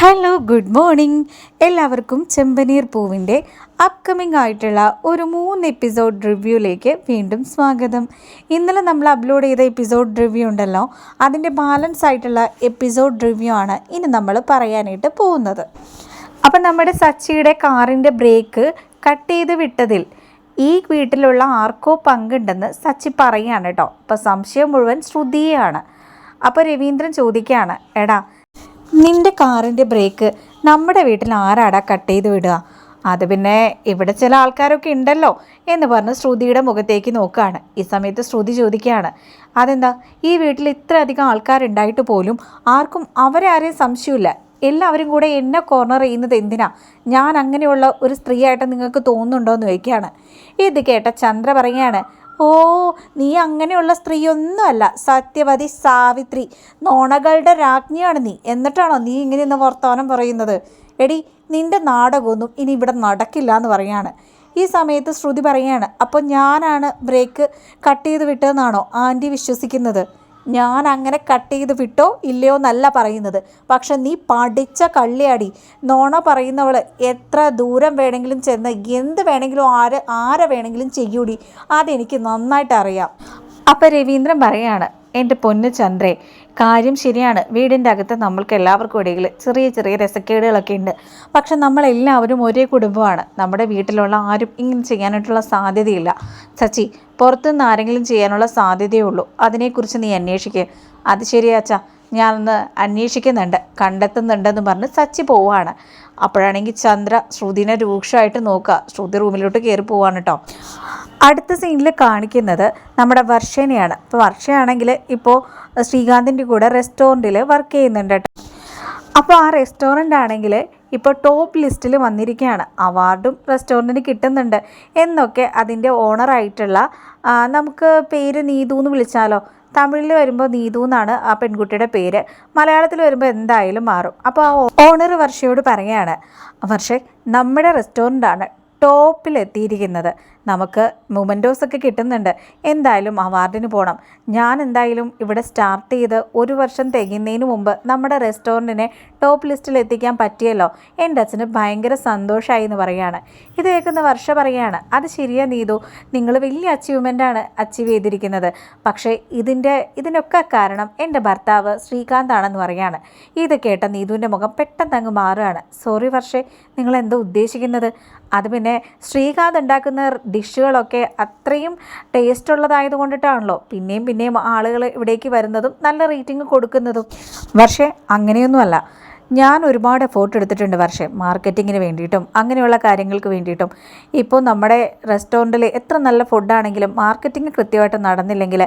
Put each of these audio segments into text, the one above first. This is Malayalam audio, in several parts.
ഹലോ ഗുഡ് മോർണിംഗ് എല്ലാവർക്കും ചെമ്പനീർ പൂവിന്റെ അപ്കമിംഗ് ആയിട്ടുള്ള ഒരു മൂന്ന് എപ്പിസോഡ് റിവ്യൂയിലേക്ക് വീണ്ടും സ്വാഗതം. ഇന്നലെ നമ്മൾ അപ്ലോഡ് ചെയ്ത എപ്പിസോഡ് റിവ്യൂ ഉണ്ടല്ലോ അതിന്റെ ബാലൻസ് ആയിട്ടുള്ള എപ്പിസോഡ് റിവ്യൂ ആണ് ഇനി നമ്മൾ പറയാനായിട്ട് പോകുന്നത്. അപ്പം നമ്മുടെ സച്ചിയുടെ കാറിന്റെ ബ്രേക്ക് കട്ട് ചെയ്ത് വിട്ടതിൽ ഈ വീട്ടിലുള്ള ആർക്കോ പങ്കുണ്ടെന്ന് സച്ചി പറയുകയാണ് കേട്ടോ. അപ്പോൾ സംശയം മുഴുവൻ ശ്രുതിയാണ് അപ്പോൾ രവീന്ദ്രൻ ചോദിക്കുകയാണ് എടാ നിന്റെ കാറിന്റെ ബ്രേക്ക് നമ്മുടെ വീട്ടിൽ ആരാടാ കട്ട് ചെയ്ത് വിടുക? അത് പിന്നെ ഇവിടെ ചില ആൾക്കാരൊക്കെ ഉണ്ടല്ലോ എന്ന് പറഞ്ഞ് ശ്രുതിയുടെ മുഖത്തേക്ക് നോക്കുകയാണ്. ഈ സമയത്ത് ശ്രുതി ചോദിക്കുകയാണ് അതെന്താ? ഈ വീട്ടിൽ ഇത്രയധികം ആൾക്കാരുണ്ടായിട്ട് പോലും ആർക്കും അവരെ ആരെയും സംശയമില്ല. എല്ലാവരും കൂടെ എന്നെ കോർണർ ചെയ്യുന്നത് എന്തിനാ? ഞാൻ അങ്ങനെയുള്ള ഒരു സ്ത്രീയായിട്ട് നിങ്ങൾക്ക് തോന്നുന്നുണ്ടോ? എന്ന് ചോദിക്കുകയാണ്. ഇത് കേട്ട ചന്ദ്ര പറയുകയാണ് ഓ നീ അങ്ങനെയുള്ള സ്ത്രീയൊന്നുമല്ല. സത്യവതി സാവിത്രി നോണകളുടെ രാജ്ഞിയാണ് നീ. എന്നിട്ടാണോ നീ ഇങ്ങനെ ഇന്ന് വർത്തമാനം പറയുന്നത്? എടി നിന്റെ നാടകമൊന്നും ഇനി ഇവിടെ നടക്കില്ല എന്ന് പറയാണ്. ഈ സമയത്ത് ശ്രുതി പറയാണ് അപ്പോൾ ഞാനാണ് ബ്രേക്ക് കട്ട് ചെയ്ത് വിട്ടതെന്നാണോ ആന്റി വിശ്വസിക്കുന്നത്? ഞാൻ അങ്ങനെ കട്ട് ചെയ്ത് വിട്ടോ ഇല്ലയോ എന്നല്ല പറയുന്നത്. പക്ഷെ നീ പഠിച്ച കള്ളിയാടി. നോണ പറയുന്നവൾ എത്ര ദൂരം വേണമെങ്കിലും ചെന്ന് എന്ത് വേണമെങ്കിലും ആര് ആരെ വേണമെങ്കിലും ചെയ്യൂടി. അതെനിക്ക് നന്നായിട്ട് അറിയാം അപ്പം രവീന്ദ്രൻ പറയാണ് എന്റെ പൊന്ന് ചന്ദ്രേ കാര്യം ശരിയാണ്. വീടിന്റെ അകത്ത് നമ്മൾക്ക് എല്ലാവർക്കും ഇടയിൽ ചെറിയ ചെറിയ രസക്കേടുകളൊക്കെ ഉണ്ട്. പക്ഷെ നമ്മളെല്ലാവരും ഒരേ കുടുംബമാണ്. നമ്മുടെ വീട്ടിലുള്ള ആരും ഇങ്ങനെ ചെയ്യാനായിട്ടുള്ള സാധ്യതയില്ല. ചച്ചി പുറത്തുനിന്ന് ആരെങ്കിലും ചെയ്യാനുള്ള സാധ്യതയേ ഉള്ളൂ. അതിനെക്കുറിച്ച് നീ അന്വേഷിക്കുക അത് ശരിയാച്ചാ ഞാനൊന്ന് അന്വേഷിക്കുന്നുണ്ട്. കണ്ടെത്തുന്നുണ്ടെന്ന് പറഞ്ഞ് സച്ചി പോവാണ്. അപ്പോഴാണെങ്കിൽ ചന്ദ്ര ശ്രുതിനെ രൂക്ഷമായിട്ട് നോക്കുക. ശ്രുതി റൂമിലോട്ട് കയറി പോവാണ് കേട്ടോ. അടുത്ത സീനിൽ കാണിക്കുന്നത് നമ്മുടെ വർഷനെയാണ്. ഇപ്പോൾ വർഷയാണെങ്കിൽ ഇപ്പോൾ ശ്രീകാന്തിന്റെ കൂടെ റെസ്റ്റോറന്റിൽ വർക്ക് ചെയ്യുന്നുണ്ട് കേട്ടോ അപ്പോൾ ആ റെസ്റ്റോറന്റ് ആണെങ്കിൽ ഇപ്പോൾ ടോപ്പ് ലിസ്റ്റിൽ വന്നിരിക്കുകയാണ് അവാർഡും റെസ്റ്റോറന്റിന് കിട്ടുന്നുണ്ട്. എന്നൊക്കെ അതിന്റെ ഓണറായിട്ടുള്ള നമുക്ക് പേര് നീതു എന്ന് വിളിച്ചാലോ? തമിഴിൽ വരുമ്പോൾ നീതു എന്നാണ് ആ പെൺകുട്ടിയുടെ പേര്. മലയാളത്തിൽ വരുമ്പോൾ എന്തായാലും മാറും. അപ്പോൾ ആ ഓണർ വർഷയോട് പറയുകയാണ് വർഷേ നമ്മുടെ റെസ്റ്റോറന്റ് ടോപ്പിൽ എത്തിയിരിക്കുന്നത് നമുക്ക് മൊമെന്റോസ് ഒക്കെ കിട്ടുന്നുണ്ട്. എന്തായാലും അവാർഡിന് പോകണം ഞാൻ എന്തായാലും ഇവിടെ സ്റ്റാർട്ട് ചെയ്ത് ഒരു വർഷം തികയുന്നതിന് മുമ്പ് നമ്മുടെ റെസ്റ്റോറന്റിനെ ടോപ്പ് ലിസ്റ്റിൽ എത്തിക്കാൻ പറ്റിയല്ലോ? എന്റെ അച്ഛന് ഭയങ്കര സന്തോഷമായി എന്ന് പറയുകയാണ്. ഇത് കേൾക്കുന്ന വർഷ പറയുകയാണ് അത് ശരിയാ നീതു. നിങ്ങൾ വലിയ അച്ചീവ്മെന്റാണ് അച്ചീവ് ചെയ്തിരിക്കുന്നത്. പക്ഷേ ഇതിന്റെ ഇതിനൊക്കെ കാരണം എന്റെ ഭർത്താവ് ശ്രീകാന്ത് ആണെന്ന് പറയാണ് ഇത് കേട്ട നീതുവിന്റെ മുഖം പെട്ടെന്ന് അങ്ങ് മാറുകയാണ്. സോറി വർഷേ നിങ്ങൾ എന്താ ഉദ്ദേശിക്കുന്നത്? അത് പിന്നെ ശ്രീകാന്ത് ഉണ്ടാക്കുന്ന ഡിഷുകളൊക്കെ അത്രയും ടേസ്റ്റ് ഉള്ളതായത് കൊണ്ടിട്ടാണല്ലോ പിന്നെയും പിന്നെയും ആളുകൾ ഇവിടേക്ക് വരുന്നതും നല്ല റേറ്റിംഗ് കൊടുക്കുന്നതും. പക്ഷേ അങ്ങനെയൊന്നുമല്ല. ഞാൻ ഒരുപാട് എഫോർട്ട് എടുത്തിട്ടുണ്ട് വർഷം. മാർക്കറ്റിങ്ങിന് വേണ്ടിയിട്ടും അങ്ങനെയുള്ള കാര്യങ്ങൾക്ക് വേണ്ടിയിട്ടും. ഇപ്പോൾ നമ്മുടെ റെസ്റ്റോറന്റിൽ എത്ര നല്ല ഫുഡാണെങ്കിലും മാർക്കറ്റിംഗ് കൃത്യമായിട്ട് നടന്നില്ലെങ്കിൽ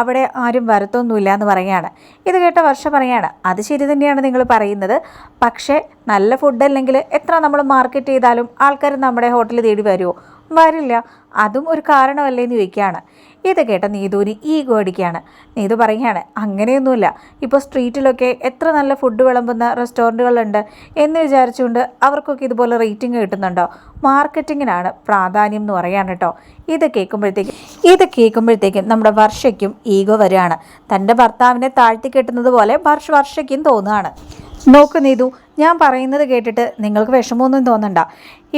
അവിടെ ആരും വരത്തൊന്നുമില്ല എന്ന് പറയുകയാണ്. ഇത് കേട്ട വർഷ പറയുകയാണ് അത് ശരി തന്നെയാണ് നിങ്ങൾ പറയുന്നത്. പക്ഷേ നല്ല ഫുഡ് ഫുഡല്ലെങ്കിൽ എത്ര നമ്മൾ മാർക്കറ്റ് ചെയ്താലും ആൾക്കാർ നമ്മുടെ ഹോട്ടലിൽ തേടി വരുമോ വരില്ല. അതും ഒരു കാരണമല്ലേ എന്ന് ചോദിക്കുകയാണ്. ഇത് കേട്ട നീതുവിന് ഈഗോ അടിക്കുകയാണ്. നീതു പറയുകയാണ് അങ്ങനെയൊന്നുമില്ല. ഇപ്പോൾ സ്ട്രീറ്റിലൊക്കെ എത്ര നല്ല ഫുഡ് വിളമ്പുന്ന റെസ്റ്റോറന്റുകളുണ്ട് എന്ന് വിചാരിച്ചുകൊണ്ട് അവർക്കൊക്കെ ഇതുപോലെ റേറ്റിംഗ് കിട്ടുന്നുണ്ടോ? മാർക്കറ്റിങ്ങിനാണ് പ്രാധാന്യം എന്ന് പറയാണ് കേട്ടോ. ഇത് കേൾക്കുമ്പോഴത്തേക്കും ഇത് കേൾക്കുമ്പോഴത്തേക്കും നമ്മുടെ വർഷയ്ക്കും ഈഗോ വരികയാണ്. തന്റെ ഭർത്താവിനെ താഴ്ത്തി കെട്ടുന്നത് പോലെ വർഷ വർഷയ്ക്കും തോന്നുകയാണ്. നോക്ക് നീതു ഞാൻ പറയുന്നത് കേട്ടിട്ട് നിങ്ങൾക്ക് വിഷമമൊന്നും തോന്നണ്ട.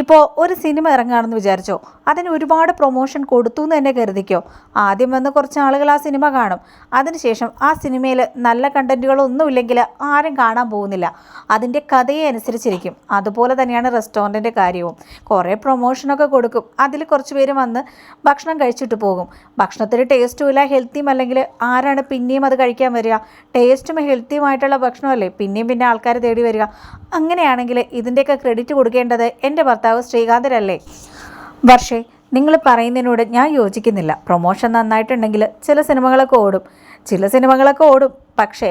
ഇപ്പോൾ ഒരു സിനിമ ഇറങ്ങുകയാണെന്ന് വിചാരിച്ചോ? അതിന് ഒരുപാട് പ്രൊമോഷൻ കൊടുത്തു എന്ന് തന്നെ കരുതിക്കോ? ആദ്യം വന്ന് കുറച്ച് ആളുകൾ ആ സിനിമ കാണും. അതിനുശേഷം ആ സിനിമയിൽ നല്ല കണ്ടന്റുകളൊന്നുമില്ലെങ്കിൽ ആരും കാണാൻ പോകുന്നില്ല. അതിന്റെ കഥയെ അനുസരിച്ചിരിക്കും. അതുപോലെ തന്നെയാണ് റെസ്റ്റോറന്റിന്റെ കാര്യവും. കുറേ പ്രൊമോഷനൊക്കെ കൊടുക്കും. അതിൽ കുറച്ച് പേര് വന്ന് ഭക്ഷണം കഴിച്ചിട്ട് പോകും. ഭക്ഷണത്തിന് ടേസ്റ്റും ഇല്ല ഹെൽത്തിയും അല്ലെങ്കിൽ ആരാണ് പിന്നെയും അത് കഴിക്കാൻ വരിക? ടേസ്റ്റും ഹെൽത്തിയുമായിട്ടുള്ള ഭക്ഷണമല്ലേ? പിന്നെയും പിന്നെ ആൾക്കാർ തേടി വരിക. അങ്ങനെയാണെങ്കിൽ ഇതിന്റെയൊക്കെ ക്രെഡിറ്റ് കൊടുക്കേണ്ടത് എന്റെ ഭർത്താവ് ശ്രീകാന്തരല്ലേ? വർഷേ നിങ്ങൾ പറയുന്നതിനോട് ഞാൻ യോജിക്കുന്നില്ല. പ്രൊമോഷൻ നന്നായിട്ടുണ്ടെങ്കിൽ ചില സിനിമകളൊക്കെ ഓടും. ചില സിനിമകളൊക്കെ ഓടും. പക്ഷേ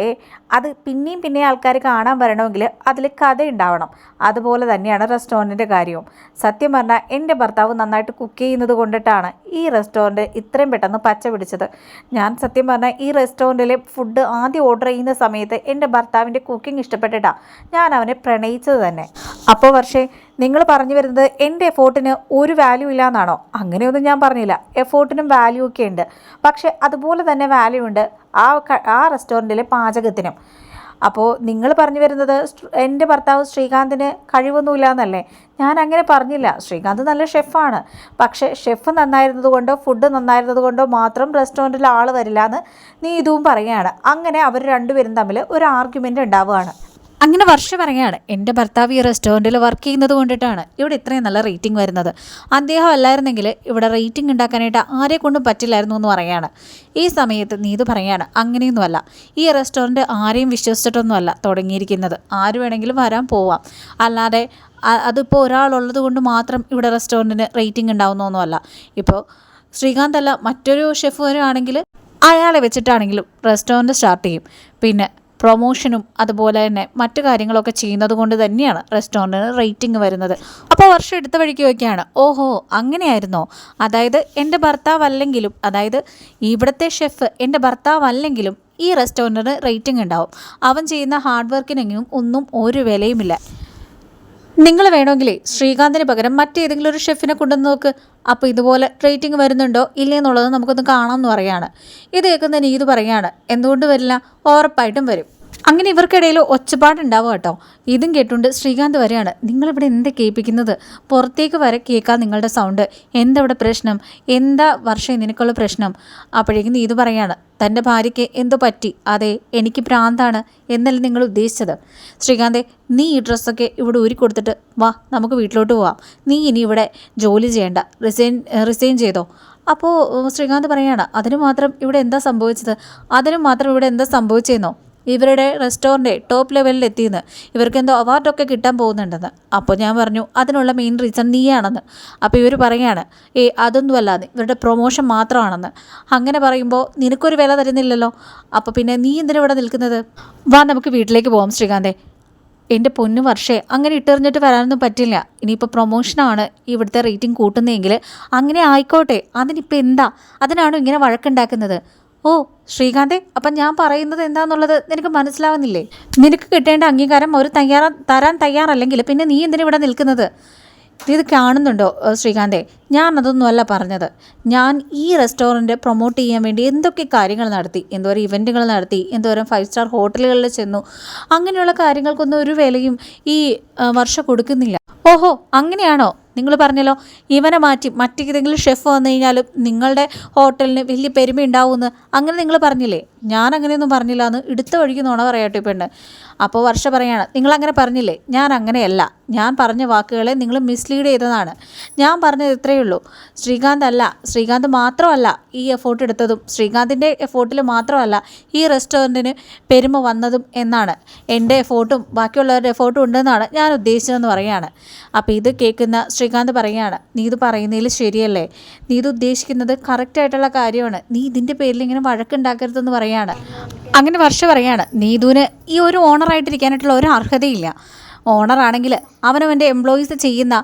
അത് പിന്നെയും പിന്നെ ആൾക്കാർ കാണാൻ വരണമെങ്കിൽ അതിൽ കഥ ഉണ്ടാവണം അതുപോലെ തന്നെയാണ് റെസ്റ്റോറന്റിന്റെ കാര്യവും. സത്യം പറഞ്ഞാൽ എന്റെ ഭർത്താവ് നന്നായിട്ട് കുക്ക് ചെയ്യുന്നത് കൊണ്ടിട്ടാണ് ഈ റെസ്റ്റോറന്റ് ഇത്രയും പെട്ടെന്ന് പച്ച പിടിച്ചത്. ഞാൻ സത്യം പറഞ്ഞാൽ ഈ റെസ്റ്റോറന്റിലെ ഫുഡ് ആദ്യം ഓർഡർ ചെയ്യുന്ന സമയത്ത് എന്റെ ഭർത്താവിന്റെ കുക്കിംഗ് ഇഷ്ടപ്പെട്ടിട്ടാണ് ഞാൻ അവനെ പ്രണയിച്ചത് തന്നെ. അപ്പോൾ പക്ഷേ നിങ്ങൾ പറഞ്ഞു വരുന്നത് എന്റെ എഫോർട്ടിന് ഒരു വാല്യൂ ഇല്ല എന്നാണോ അങ്ങനെയൊന്നും ഞാൻ പറഞ്ഞില്ല. എഫോർട്ടിനും വാല്യൂ ഒക്കെ ഉണ്ട്. പക്ഷേ അതുപോലെ തന്നെ വാല്യൂ ഉണ്ട്. ആ ആ റെസ്റ്റോറന്റിലെ പാചകത്തിനും. അപ്പോൾ നിങ്ങൾ പറഞ്ഞു വരുന്നത് എന്റെ ഭർത്താവ് ശ്രീകാന്തിന് കഴിവൊന്നുമില്ല എന്നല്ലേ ഞാൻ അങ്ങനെ പറഞ്ഞില്ല. ശ്രീകാന്ത് നല്ല ഷെഫാണ്. പക്ഷേ ഷെഫ് നന്നായിരുന്നത് കൊണ്ടോ ഫുഡ് നന്നായിരുന്നത് കൊണ്ടോ മാത്രം റെസ്റ്റോറന്റിൽ ആൾ വരില്ല എന്ന് നീ ഇതും പറയുകയാണ്. അങ്ങനെ അവർ രണ്ടുപേരും തമ്മിൽ ഒരു ആർഗ്യുമെന്റ് ഉണ്ടാവുകയാണ്. അങ്ങനെ വർഷ പറയാണ് എന്റെ ഭർത്താവ് ഈ റെസ്റ്റോറന്റിൽ വർക്ക് ചെയ്യുന്നത് കൊണ്ടിട്ടാണ് ഇവിടെ ഇത്രയും നല്ല റേറ്റിംഗ് വരുന്നത്. അദ്ദേഹം അല്ലായിരുന്നെങ്കിൽ ഇവിടെ റേറ്റിംഗ് ഉണ്ടാക്കാനായിട്ട് ആരെ കൊണ്ടും പറ്റില്ലായിരുന്നു എന്ന് പറയാണ് ഈ സമയത്ത് നീതു പറയാണ് അങ്ങനെയൊന്നുമല്ല. ഈ റെസ്റ്റോറന്റ് ആരെയും വിശ്വസിച്ചിട്ടൊന്നുമല്ല തുടങ്ങിയിരിക്കുന്നത്. ആര് വേണമെങ്കിലും വരാൻ പോവാം. അല്ലാതെ അതിപ്പോൾ ഒരാളുള്ളത് കൊണ്ട് മാത്രം ഇവിടെ റെസ്റ്റോറന്റിന് റേറ്റിംഗ് ഉണ്ടാവുന്നൊന്നുമല്ല. ഇപ്പോൾ ശ്രീകാന്ത് അല്ല മറ്റൊരു ഷെഫ് വരുവാണെങ്കിൽ അയാളെ വെച്ചിട്ടാണെങ്കിലും റെസ്റ്റോറന്റ് സ്റ്റാർട്ട് ചെയ്യും. പിന്നെ പ്രൊമോഷനും അതുപോലെ തന്നെ മറ്റു കാര്യങ്ങളൊക്കെ ചെയ്യുന്നത് കൊണ്ട് തന്നെയാണ് റെസ്റ്റോറന്റിന് റേറ്റിംഗ് വരുന്നത്. അപ്പോൾ വർഷം എടുത്ത വഴിക്ക് വയ്ക്കുകയാണ് ഓഹോ അങ്ങനെയായിരുന്നോ? അതായത് എന്റെ ഭർത്താവ് അല്ലെങ്കിലും അതായത് ഇവിടുത്തെ ഷെഫ് എന്റെ ഭർത്താവ് അല്ലെങ്കിലും ഈ റെസ്റ്റോറന്റിന് റേറ്റിംഗ് ഉണ്ടാവും. അവൻ ചെയ്യുന്ന ഹാർഡ് വർക്കിനെങ്കിലും ഒന്നും ഒരു വിലയുമില്ല. നിങ്ങൾ വേണമെങ്കിൽ ശ്രീകാന്തിന് പകരം മറ്റേതെങ്കിലും ഒരു ഷെഫിനെ കൊണ്ടുവന്ന് നോക്ക്. അപ്പോൾ ഇതുപോലെ റേറ്റിംഗ് വരുന്നുണ്ടോ? ഇല്ലയെന്നുള്ളത് നമുക്കൊന്ന് കാണാമെന്ന് പറയാണ്. ഇത് കേൾക്കുന്ന നീത് പറയാണ് എന്തുകൊണ്ട് വരില്ല? ഉറപ്പായിട്ടും വരും. അങ്ങനെ ഇവർക്കിടയിൽ ഒച്ചപ്പാടുണ്ടാവും കേട്ടോ. ഇതും കേട്ടുകൊണ്ട് ശ്രീകാന്ത് വരെയാണ്. നിങ്ങളിവിടെ എന്താ കേൾപ്പിക്കുന്നത്? പുറത്തേക്ക് വരെ കേൾക്കാം നിങ്ങളുടെ സൗണ്ട് എന്താ ഇവിടെ പ്രശ്നം? എന്താ വർഷം നിനക്കുള്ള പ്രശ്നം? അപ്പോഴേക്കും നീ ഇത് പറയാണ് തന്റെ ഭാര്യയ്ക്ക് എന്തോ പറ്റി? അതെ എനിക്ക് പ്രാന്താണ് എന്നല്ല നിങ്ങൾ ഉദ്ദേശിച്ചത്? ശ്രീകാന്തെ നീ ഈ ഡ്രസ്സൊക്കെ ഇവിടെ ഊരി കൊടുത്തിട്ട് വാ നമുക്ക് വീട്ടിലോട്ട് പോവാം. നീ ഇനി ഇവിടെ ജോലി ചെയ്യേണ്ട. റിസൈൻ റിസൈൻ ചെയ്തോ. അപ്പോൾ ശ്രീകാന്ത് പറയാണ് അതിന് മാത്രം ഇവിടെ എന്താ സംഭവിച്ചത്? അതിന് മാത്രം ഇവിടെ എന്താ സംഭവിച്ചതെന്നോ ഇവരുടെ റെസ്റ്റോറന്റ് ടോപ്പ് ലെവലിൽ എത്തിയെന്ന് ഇവർക്ക് എന്തോ അവാർഡൊക്കെ കിട്ടാൻ പോകുന്നുണ്ടെന്ന്. അപ്പോൾ ഞാൻ പറഞ്ഞു അതിനുള്ള മെയിൻ റീസൺ നീയാണെന്ന്. അപ്പോൾ ഇവർ പറയുകയാണ് ഏ അതൊന്നും അല്ലാതെ ഇവരുടെ പ്രൊമോഷൻ മാത്രമാണെന്ന്. അങ്ങനെ പറയുമ്പോൾ നിനക്കൊരു വില തരുന്നില്ലല്ലോ. അപ്പോൾ പിന്നെ നീ എന്തിനാണ് ഇവിടെ നിൽക്കുന്നത്? വാ നമുക്ക് വീട്ടിലേക്ക് പോകാം ശ്രീകാന്തേ. എന്റെ പൊന്നു വർഷേ അങ്ങനെ ഇട്ടെറിഞ്ഞിട്ട് വരാനൊന്നും പറ്റില്ല. ഇനിയിപ്പോൾ പ്രൊമോഷനാണ് ഇവിടുത്തെ റേറ്റിംഗ് കൂട്ടുന്നതെങ്കിൽ അങ്ങനെ ആയിക്കോട്ടെ. അതിനിപ്പോൾ എന്താ? അതിനാണോ ഇങ്ങനെ വഴക്കുണ്ടാക്കുന്നത്? ഓ ശ്രീകാന്തേ അപ്പം ഞാൻ പറയുന്നത് എന്താണെന്നുള്ളത് നിനക്ക് മനസ്സിലാവുന്നില്ലേ? നിനക്ക് കിട്ടേണ്ട അംഗീകാരം ഒരു തയ്യാറാ തരാൻ തയ്യാറല്ലെങ്കിൽ പിന്നെ നീ എന്തിനാണ് ഇവിടെ നിൽക്കുന്നത്? ഇത് കാണുന്നുണ്ടോ ശ്രീകാന്തേ? ഞാൻ അതൊന്നുമല്ല പറഞ്ഞത്. ഞാൻ ഈ റെസ്റ്റോറന്റ് പ്രൊമോട്ട് ചെയ്യാൻ വേണ്ടി എന്തൊക്കെ കാര്യങ്ങൾ നടത്തി എന്തോരം ഇവന്റുകൾ നടത്തി എന്തോരം ഫൈവ് സ്റ്റാർ ഹോട്ടലുകളിൽ ചെന്നു അങ്ങനെയുള്ള കാര്യങ്ങൾക്കൊന്നും ഒരു വിലയും ഈ വർഷം കൊടുക്കുന്നില്ല. ഓഹോ അങ്ങനെയാണോ? നിങ്ങൾ പറഞ്ഞല്ലോ ഇവനെ മാറ്റി മറ്റേതെങ്കിലും ഷെഫ് വന്നു കഴിഞ്ഞാലും നിങ്ങളുടെ ഹോട്ടലിന് വലിയ പെരുമ ഉണ്ടാവുമെന്ന് അങ്ങനെ നിങ്ങൾ പറഞ്ഞില്ലേ? ഞാൻ അങ്ങനെയൊന്നും പറഞ്ഞില്ല എന്ന് എടുത്ത വഴിക്ക് നോണ പറയട്ടെ പെണ്ണ് അപ്പോൾ വർഷ പറയാണ് നിങ്ങളങ്ങനെ പറഞ്ഞില്ലേ? ഞാൻ അങ്ങനെയല്ല. ഞാൻ പറഞ്ഞ വാക്കുകളെ നിങ്ങൾ മിസ്ലീഡ് ചെയ്തതാണ്. ഞാൻ പറഞ്ഞത് ഇത്രയേ ഉള്ളൂ. ശ്രീകാന്ത് അല്ല. ശ്രീകാന്ത് മാത്രമല്ല ഈ എഫോർട്ട് എടുത്തതും. ശ്രീകാന്തിന്റെ എഫോർട്ടിൽ മാത്രമല്ല ഈ റെസ്റ്റോറന്റിന് പെരുമ വന്നതും എന്നാണ്. എന്റെ എഫോർട്ടും ബാക്കിയുള്ളവരുടെ എഫോർട്ടും ഉണ്ടെന്നാണ് ഞാൻ ഉദ്ദേശിച്ചതെന്ന് പറയുകയാണ്. അപ്പോൾ ഇത് കേൾക്കുന്ന ശ്രീകാന്ത് പറയുകയാണ് നീ ഇത് പറയുന്നതിൽ ശരിയല്ലേ? നീ ഇത് ഉദ്ദേശിക്കുന്നത് കറക്റ്റായിട്ടുള്ള കാര്യമാണ്. നീ ഇതിന്റെ പേരിൽ ഇങ്ങനെ വഴക്കുണ്ടാക്കരുതെന്ന് പറയാണ് അങ്ങനെ വർഷ പറയാണ് നീതുവിന് ഈ ഒരു ഓണറായിട്ടിരിക്കാനായിട്ടുള്ള ഒരു അർഹതയില്ല. ഓണറാണെങ്കിൽ അവനവന്റെ എംപ്ലോയീസ് ചെയ്യുന്ന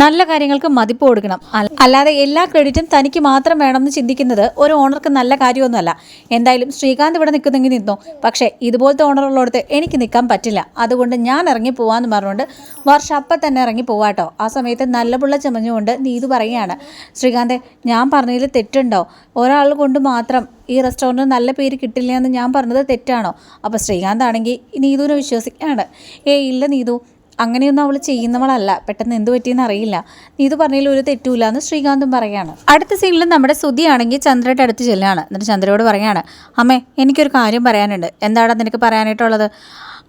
നല്ല കാര്യങ്ങൾക്ക് മതിപ്പ് കൊടുക്കണം. അല്ലാതെ എല്ലാ ക്രെഡിറ്റും തനിക്ക് മാത്രം വേണമെന്ന് ചിന്തിക്കുന്നത് ഒരു ഓണർക്ക് നല്ല കാര്യമൊന്നുമല്ല. എന്തായാലും ശ്രീകാന്ത് ഇവിടെ നിൽക്കുന്നെങ്കിൽ നിന്നോ. പക്ഷേ ഇതുപോലത്തെ ഓണറുള്ളടത്ത് എനിക്ക് നിൽക്കാൻ പറ്റില്ല. അതുകൊണ്ട് ഞാൻ ഇറങ്ങി പോവാന്ന് പറഞ്ഞുകൊണ്ട് വർഷം അപ്പം തന്നെ ഇറങ്ങി പോവാട്ടോ. ആ സമയത്ത് നല്ല പുള്ള ചമഞ്ഞുകൊണ്ട് നീതു പറയുകയാണ് ശ്രീകാന്തെ ഞാൻ പറഞ്ഞതിൽ തെറ്റുണ്ടോ? ഒരാൾ കൊണ്ട് മാത്രം ഈ റെസ്റ്റോറന്റിന് നല്ല പേര് കിട്ടില്ല എന്ന് ഞാൻ പറഞ്ഞത് തെറ്റാണോ? അപ്പോൾ ശ്രീകാന്ത് ആണെങ്കിൽ നീതുവിനെ വിശ്വസിക്കുകയാണ്. ഏ ഇല്ല നീതു അങ്ങനെയൊന്നും അവൾ ചെയ്യുന്നവളല്ല. പെട്ടെന്ന് എന്ത് പറ്റിയെന്ന് അറിയില്ല. നീതു പറഞ്ഞതിൽ ഒരു തെറ്റുമില്ല എന്ന് ശ്രീകാന്തും പറയാണ് അടുത്ത സീനിൽ നമ്മുടെ സുതിയാണെങ്കിൽ ചന്ദ്രയുടെ അടുത്ത് ചെല്ലുകയാണ്. എന്നിട്ട് ചന്ദ്രയോട് പറയാണ് അമ്മേ എനിക്കൊരു കാര്യം പറയാനുണ്ട്. എന്താണ് നിനക്ക് പറയാനായിട്ടുള്ളത്?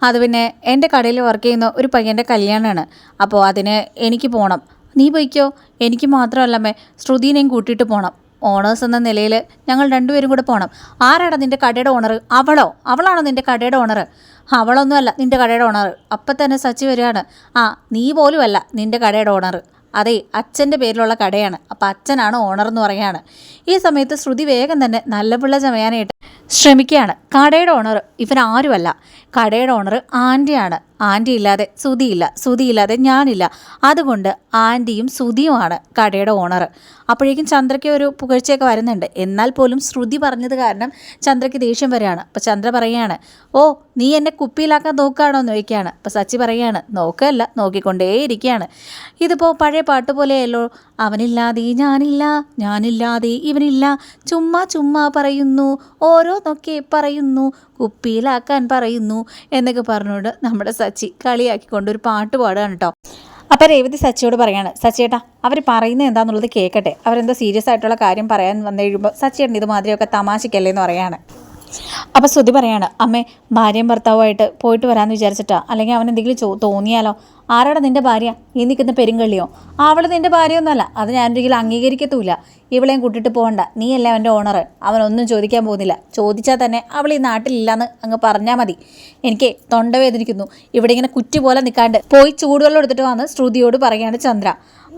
അത് പിന്നെ എന്റെ കടയിൽ വർക്ക് ചെയ്യുന്ന ഒരു പയ്യന്റെ കല്യാണമാണ് അപ്പോൾ അതിന് എനിക്ക് പോകണം നീ പോയിക്കോ. എനിക്ക് മാത്രമല്ലമ്മേ ശ്രുതിനെയും കൂട്ടിയിട്ട് പോകണം ഓണേഴ്സ് എന്ന നിലയിൽ ഞങ്ങൾ രണ്ടുപേരും കൂടെ പോകണം ആരാടാ നിന്റെ കടയുടെ ഓണർ അവളോ? അവളാണോ നിന്റെ കടയുടെ ഓണർ അവളൊന്നുമല്ല നിന്റെ കടയുടെ ഓണർ അപ്പം തന്നെ സച്ചി വരികയാണ്. ആ നീ പോലുമല്ല നിന്റെ കടയുടെ ഓണർ അതെ അച്ഛന്റെ പേരിലുള്ള കടയാണ്. അപ്പം അച്ഛനാണ് ഓണർ എന്ന് പറയുകയാണ്. ഈ സമയത്ത് ശ്രുതി വേഗം തന്നെ നല്ല പിള്ള ചമയാനായിട്ട് ശ്രമിക്കുകയാണ്. കടയുടെ ഓണർ ഇവൻ ആരുമല്ല. കടയുടെ ഓണർ ആന്റിയാണ് ആന്റി ഇല്ലാതെ സുതിയില്ല സുതിയില്ലാതെ ഞാനില്ല. അതുകൊണ്ട് ആന്റിയും സുതിയുമാണ് കടയുടെ ഓണർ. അപ്പോഴേക്കും ചന്ദ്രയ്ക്ക് ഒരു പുകഴ്ചയൊക്കെ വരുന്നുണ്ട്. എന്നാൽ പോലും ശ്രുതി പറഞ്ഞത് കാരണം ചന്ദ്രയ്ക്ക് ദേഷ്യം വരികയാണ്. അപ്പോൾ ചന്ദ്ര പറയുകയാണ് ഓ നീ എന്നെ കുപ്പിയിലാക്കാൻ നോക്കുകയാണോ? എന്ന് ചോദിക്കുകയാണ്. അപ്പോൾ സച്ചി പറയുകയാണ് നോക്കല്ല നോക്കിക്കൊണ്ടേയിരിക്കുകയാണ്. ഇതിപ്പോൾ പഴയ പാട്ട് പോലെയല്ലോ. അവനില്ലാതെ ഞാനില്ല ഞാനില്ലാതെ ഇവനില്ല. ചുമ്മാ ചുമ്മാ പറയുന്നു ഓരോ ഓരോന്നൊക്കെ പറയുന്നു. കുപ്പിയിലാക്കാൻ പറയുന്നു എന്നൊക്കെ പറഞ്ഞുകൊണ്ട് നമ്മുടെ സച്ചി കളിയാക്കിക്കൊണ്ട് ഒരു പാട്ട് പാടുകയാണ് കേട്ടോ. അപ്പോൾ രേവതി സച്ചിയോട് പറയാണ് സച്ചിയേട്ടാ അവർ പറയുന്നത് എന്താണെന്നുള്ളത് കേൾക്കട്ടെ അവരെന്തോ സീരിയസ് ആയിട്ടുള്ള കാര്യം പറയാൻ വന്നു കഴിയുമ്പോൾ സച്ചിയേട്ടൻ ഇതുമാതിരിയൊക്കെ തമാശക്കല്ലേ എന്ന് പറയാണ്. അപ്പോൾ ശ്രുതി പറയാണ് അമ്മേ ഭാര്യയും ഭർത്താവുമായിട്ട് പോയിട്ട് വരാമെന്ന് വിചാരിച്ചിട്ടാ. അല്ലെങ്കിൽ അവൻ എന്തെങ്കിലും ചോ തോന്നിയാലോ? ആരാടാ നിന്റെ ഭാര്യ? ഈ നിൽക്കുന്ന പെരുങ്കള്ളിയോ? അവൾ നിന്റെ ഭാര്യയൊന്നുമല്ല. അത് ഞാനൊരിക്കലും അംഗീകരിക്കത്തുമില്ല ഇവളെയും കൂട്ടിയിട്ട് പോകണ്ട നീയല്ലേ അവന്റെ ഓണർ അവനൊന്നും ചോദിക്കാൻ പോകുന്നില്ല. ചോദിച്ചാൽ തന്നെ അവൾ ഈ നാട്ടിലില്ലാന്ന് അങ്ങ് പറഞ്ഞാൽ മതി. എനിക്ക് തൊണ്ട വേദനിക്കുന്നു. ഇവിടെ ഇങ്ങനെ കുറ്റി പോലെ നിൽക്കാണ്ട് പോയി ചൂടുവെള്ളം എടുത്തിട്ട് വന്ന് ശ്രുതിയോട് പറയാണ് ചന്ദ്ര.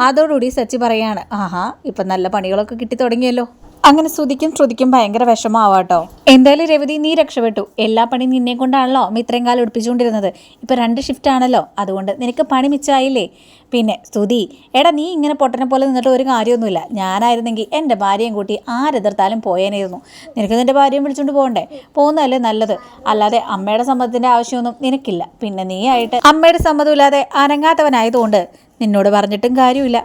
അതോടുകൂടി സച്ചി പറയാണ് ആഹാ ഇപ്പം നല്ല പണികളൊക്കെ കിട്ടി തുടങ്ങിയല്ലോ. അങ്ങനെ ശ്രുതിക്കും ശ്രുതിക്കും ഭയങ്കര വിഷമാവാട്ടോ എന്തായാലും രവതി നീ രക്ഷപ്പെട്ടു. എല്ലാ പണി നിന്നെ കൊണ്ടാണല്ലോ അമ്മ ഇത്രയും കാലം എടുപ്പിച്ചുകൊണ്ടിരുന്നത്. ഇപ്പം രണ്ട് ഷിഫ്റ്റ് ആണല്ലോ. അതുകൊണ്ട് നിനക്ക് പണി മിച്ചമായില്ലേ പിന്നെ സ്തുതി എടാ നീ ഇങ്ങനെ പൊട്ടനെ പോലെ നിന്നിട്ട് ഒരു കാര്യമൊന്നുമില്ല. ഞാനായിരുന്നെങ്കിൽ എന്റെ ഭാര്യയും കൂട്ടി ആരെതിർത്താലും പോയേനായിരുന്നു. നിനക്ക് നിന്റെ ഭാര്യയും വിളിച്ചുകൊണ്ട് പോകണ്ടേ? പോകുന്നതല്ലേ നല്ലത്. അല്ലാതെ അമ്മയുടെ സമ്മതത്തിന്റെ ആവശ്യമൊന്നും നിനക്കില്ല. പിന്നെ നീ ആയിട്ട് അമ്മയുടെ സമ്മതമില്ലാതെ അനങ്ങാത്തവനായതുകൊണ്ട് നിന്നോട് പറഞ്ഞിട്ടും കാര്യമില്ല.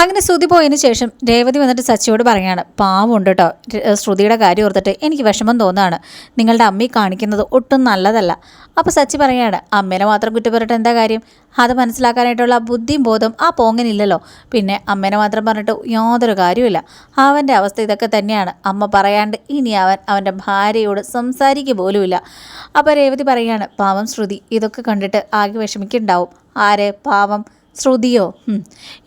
അങ്ങനെ ശ്രുതി പോയതിന് ശേഷം രേവതി വന്നിട്ട് സച്ചിയോട് പറയാണ് പാവമുണ്ട് കേട്ടോ ശ്രുതിയുടെ കാര്യം ഓർത്തിട്ട് എനിക്ക് വിഷമം തോന്നുകയാണ്. നിങ്ങളുടെ അമ്മയെ കാണിക്കുന്നത് ഒട്ടും നല്ലതല്ല. അപ്പോൾ സച്ചി പറയാണ് അമ്മേനെ മാത്രം കുറ്റപ്പെട്ടിട്ട് എന്താ കാര്യം? അത് മനസ്സിലാക്കാനായിട്ടുള്ള ബുദ്ധിയും ബോധം ആ പോങ്ങനില്ലല്ലോ. പിന്നെ അമ്മേനെ മാത്രം പറഞ്ഞിട്ട് യാതൊരു കാര്യമില്ല അവന്റെ അവസ്ഥ ഇതൊക്കെ തന്നെയാണ്. അമ്മ പറയാണ്ട് ഇനി അവൻ അവന്റെ ഭാര്യയോട് സംസാരിക്കുക പോലുമില്ല. അപ്പോൾ രേവതി പറയാണ് പാവം ശ്രുതി ഇതൊക്കെ കണ്ടിട്ട് ആകെ വിഷമിക്കുന്നുണ്ടാവും. ആരെ? പാവം ശ്രുതിയോ?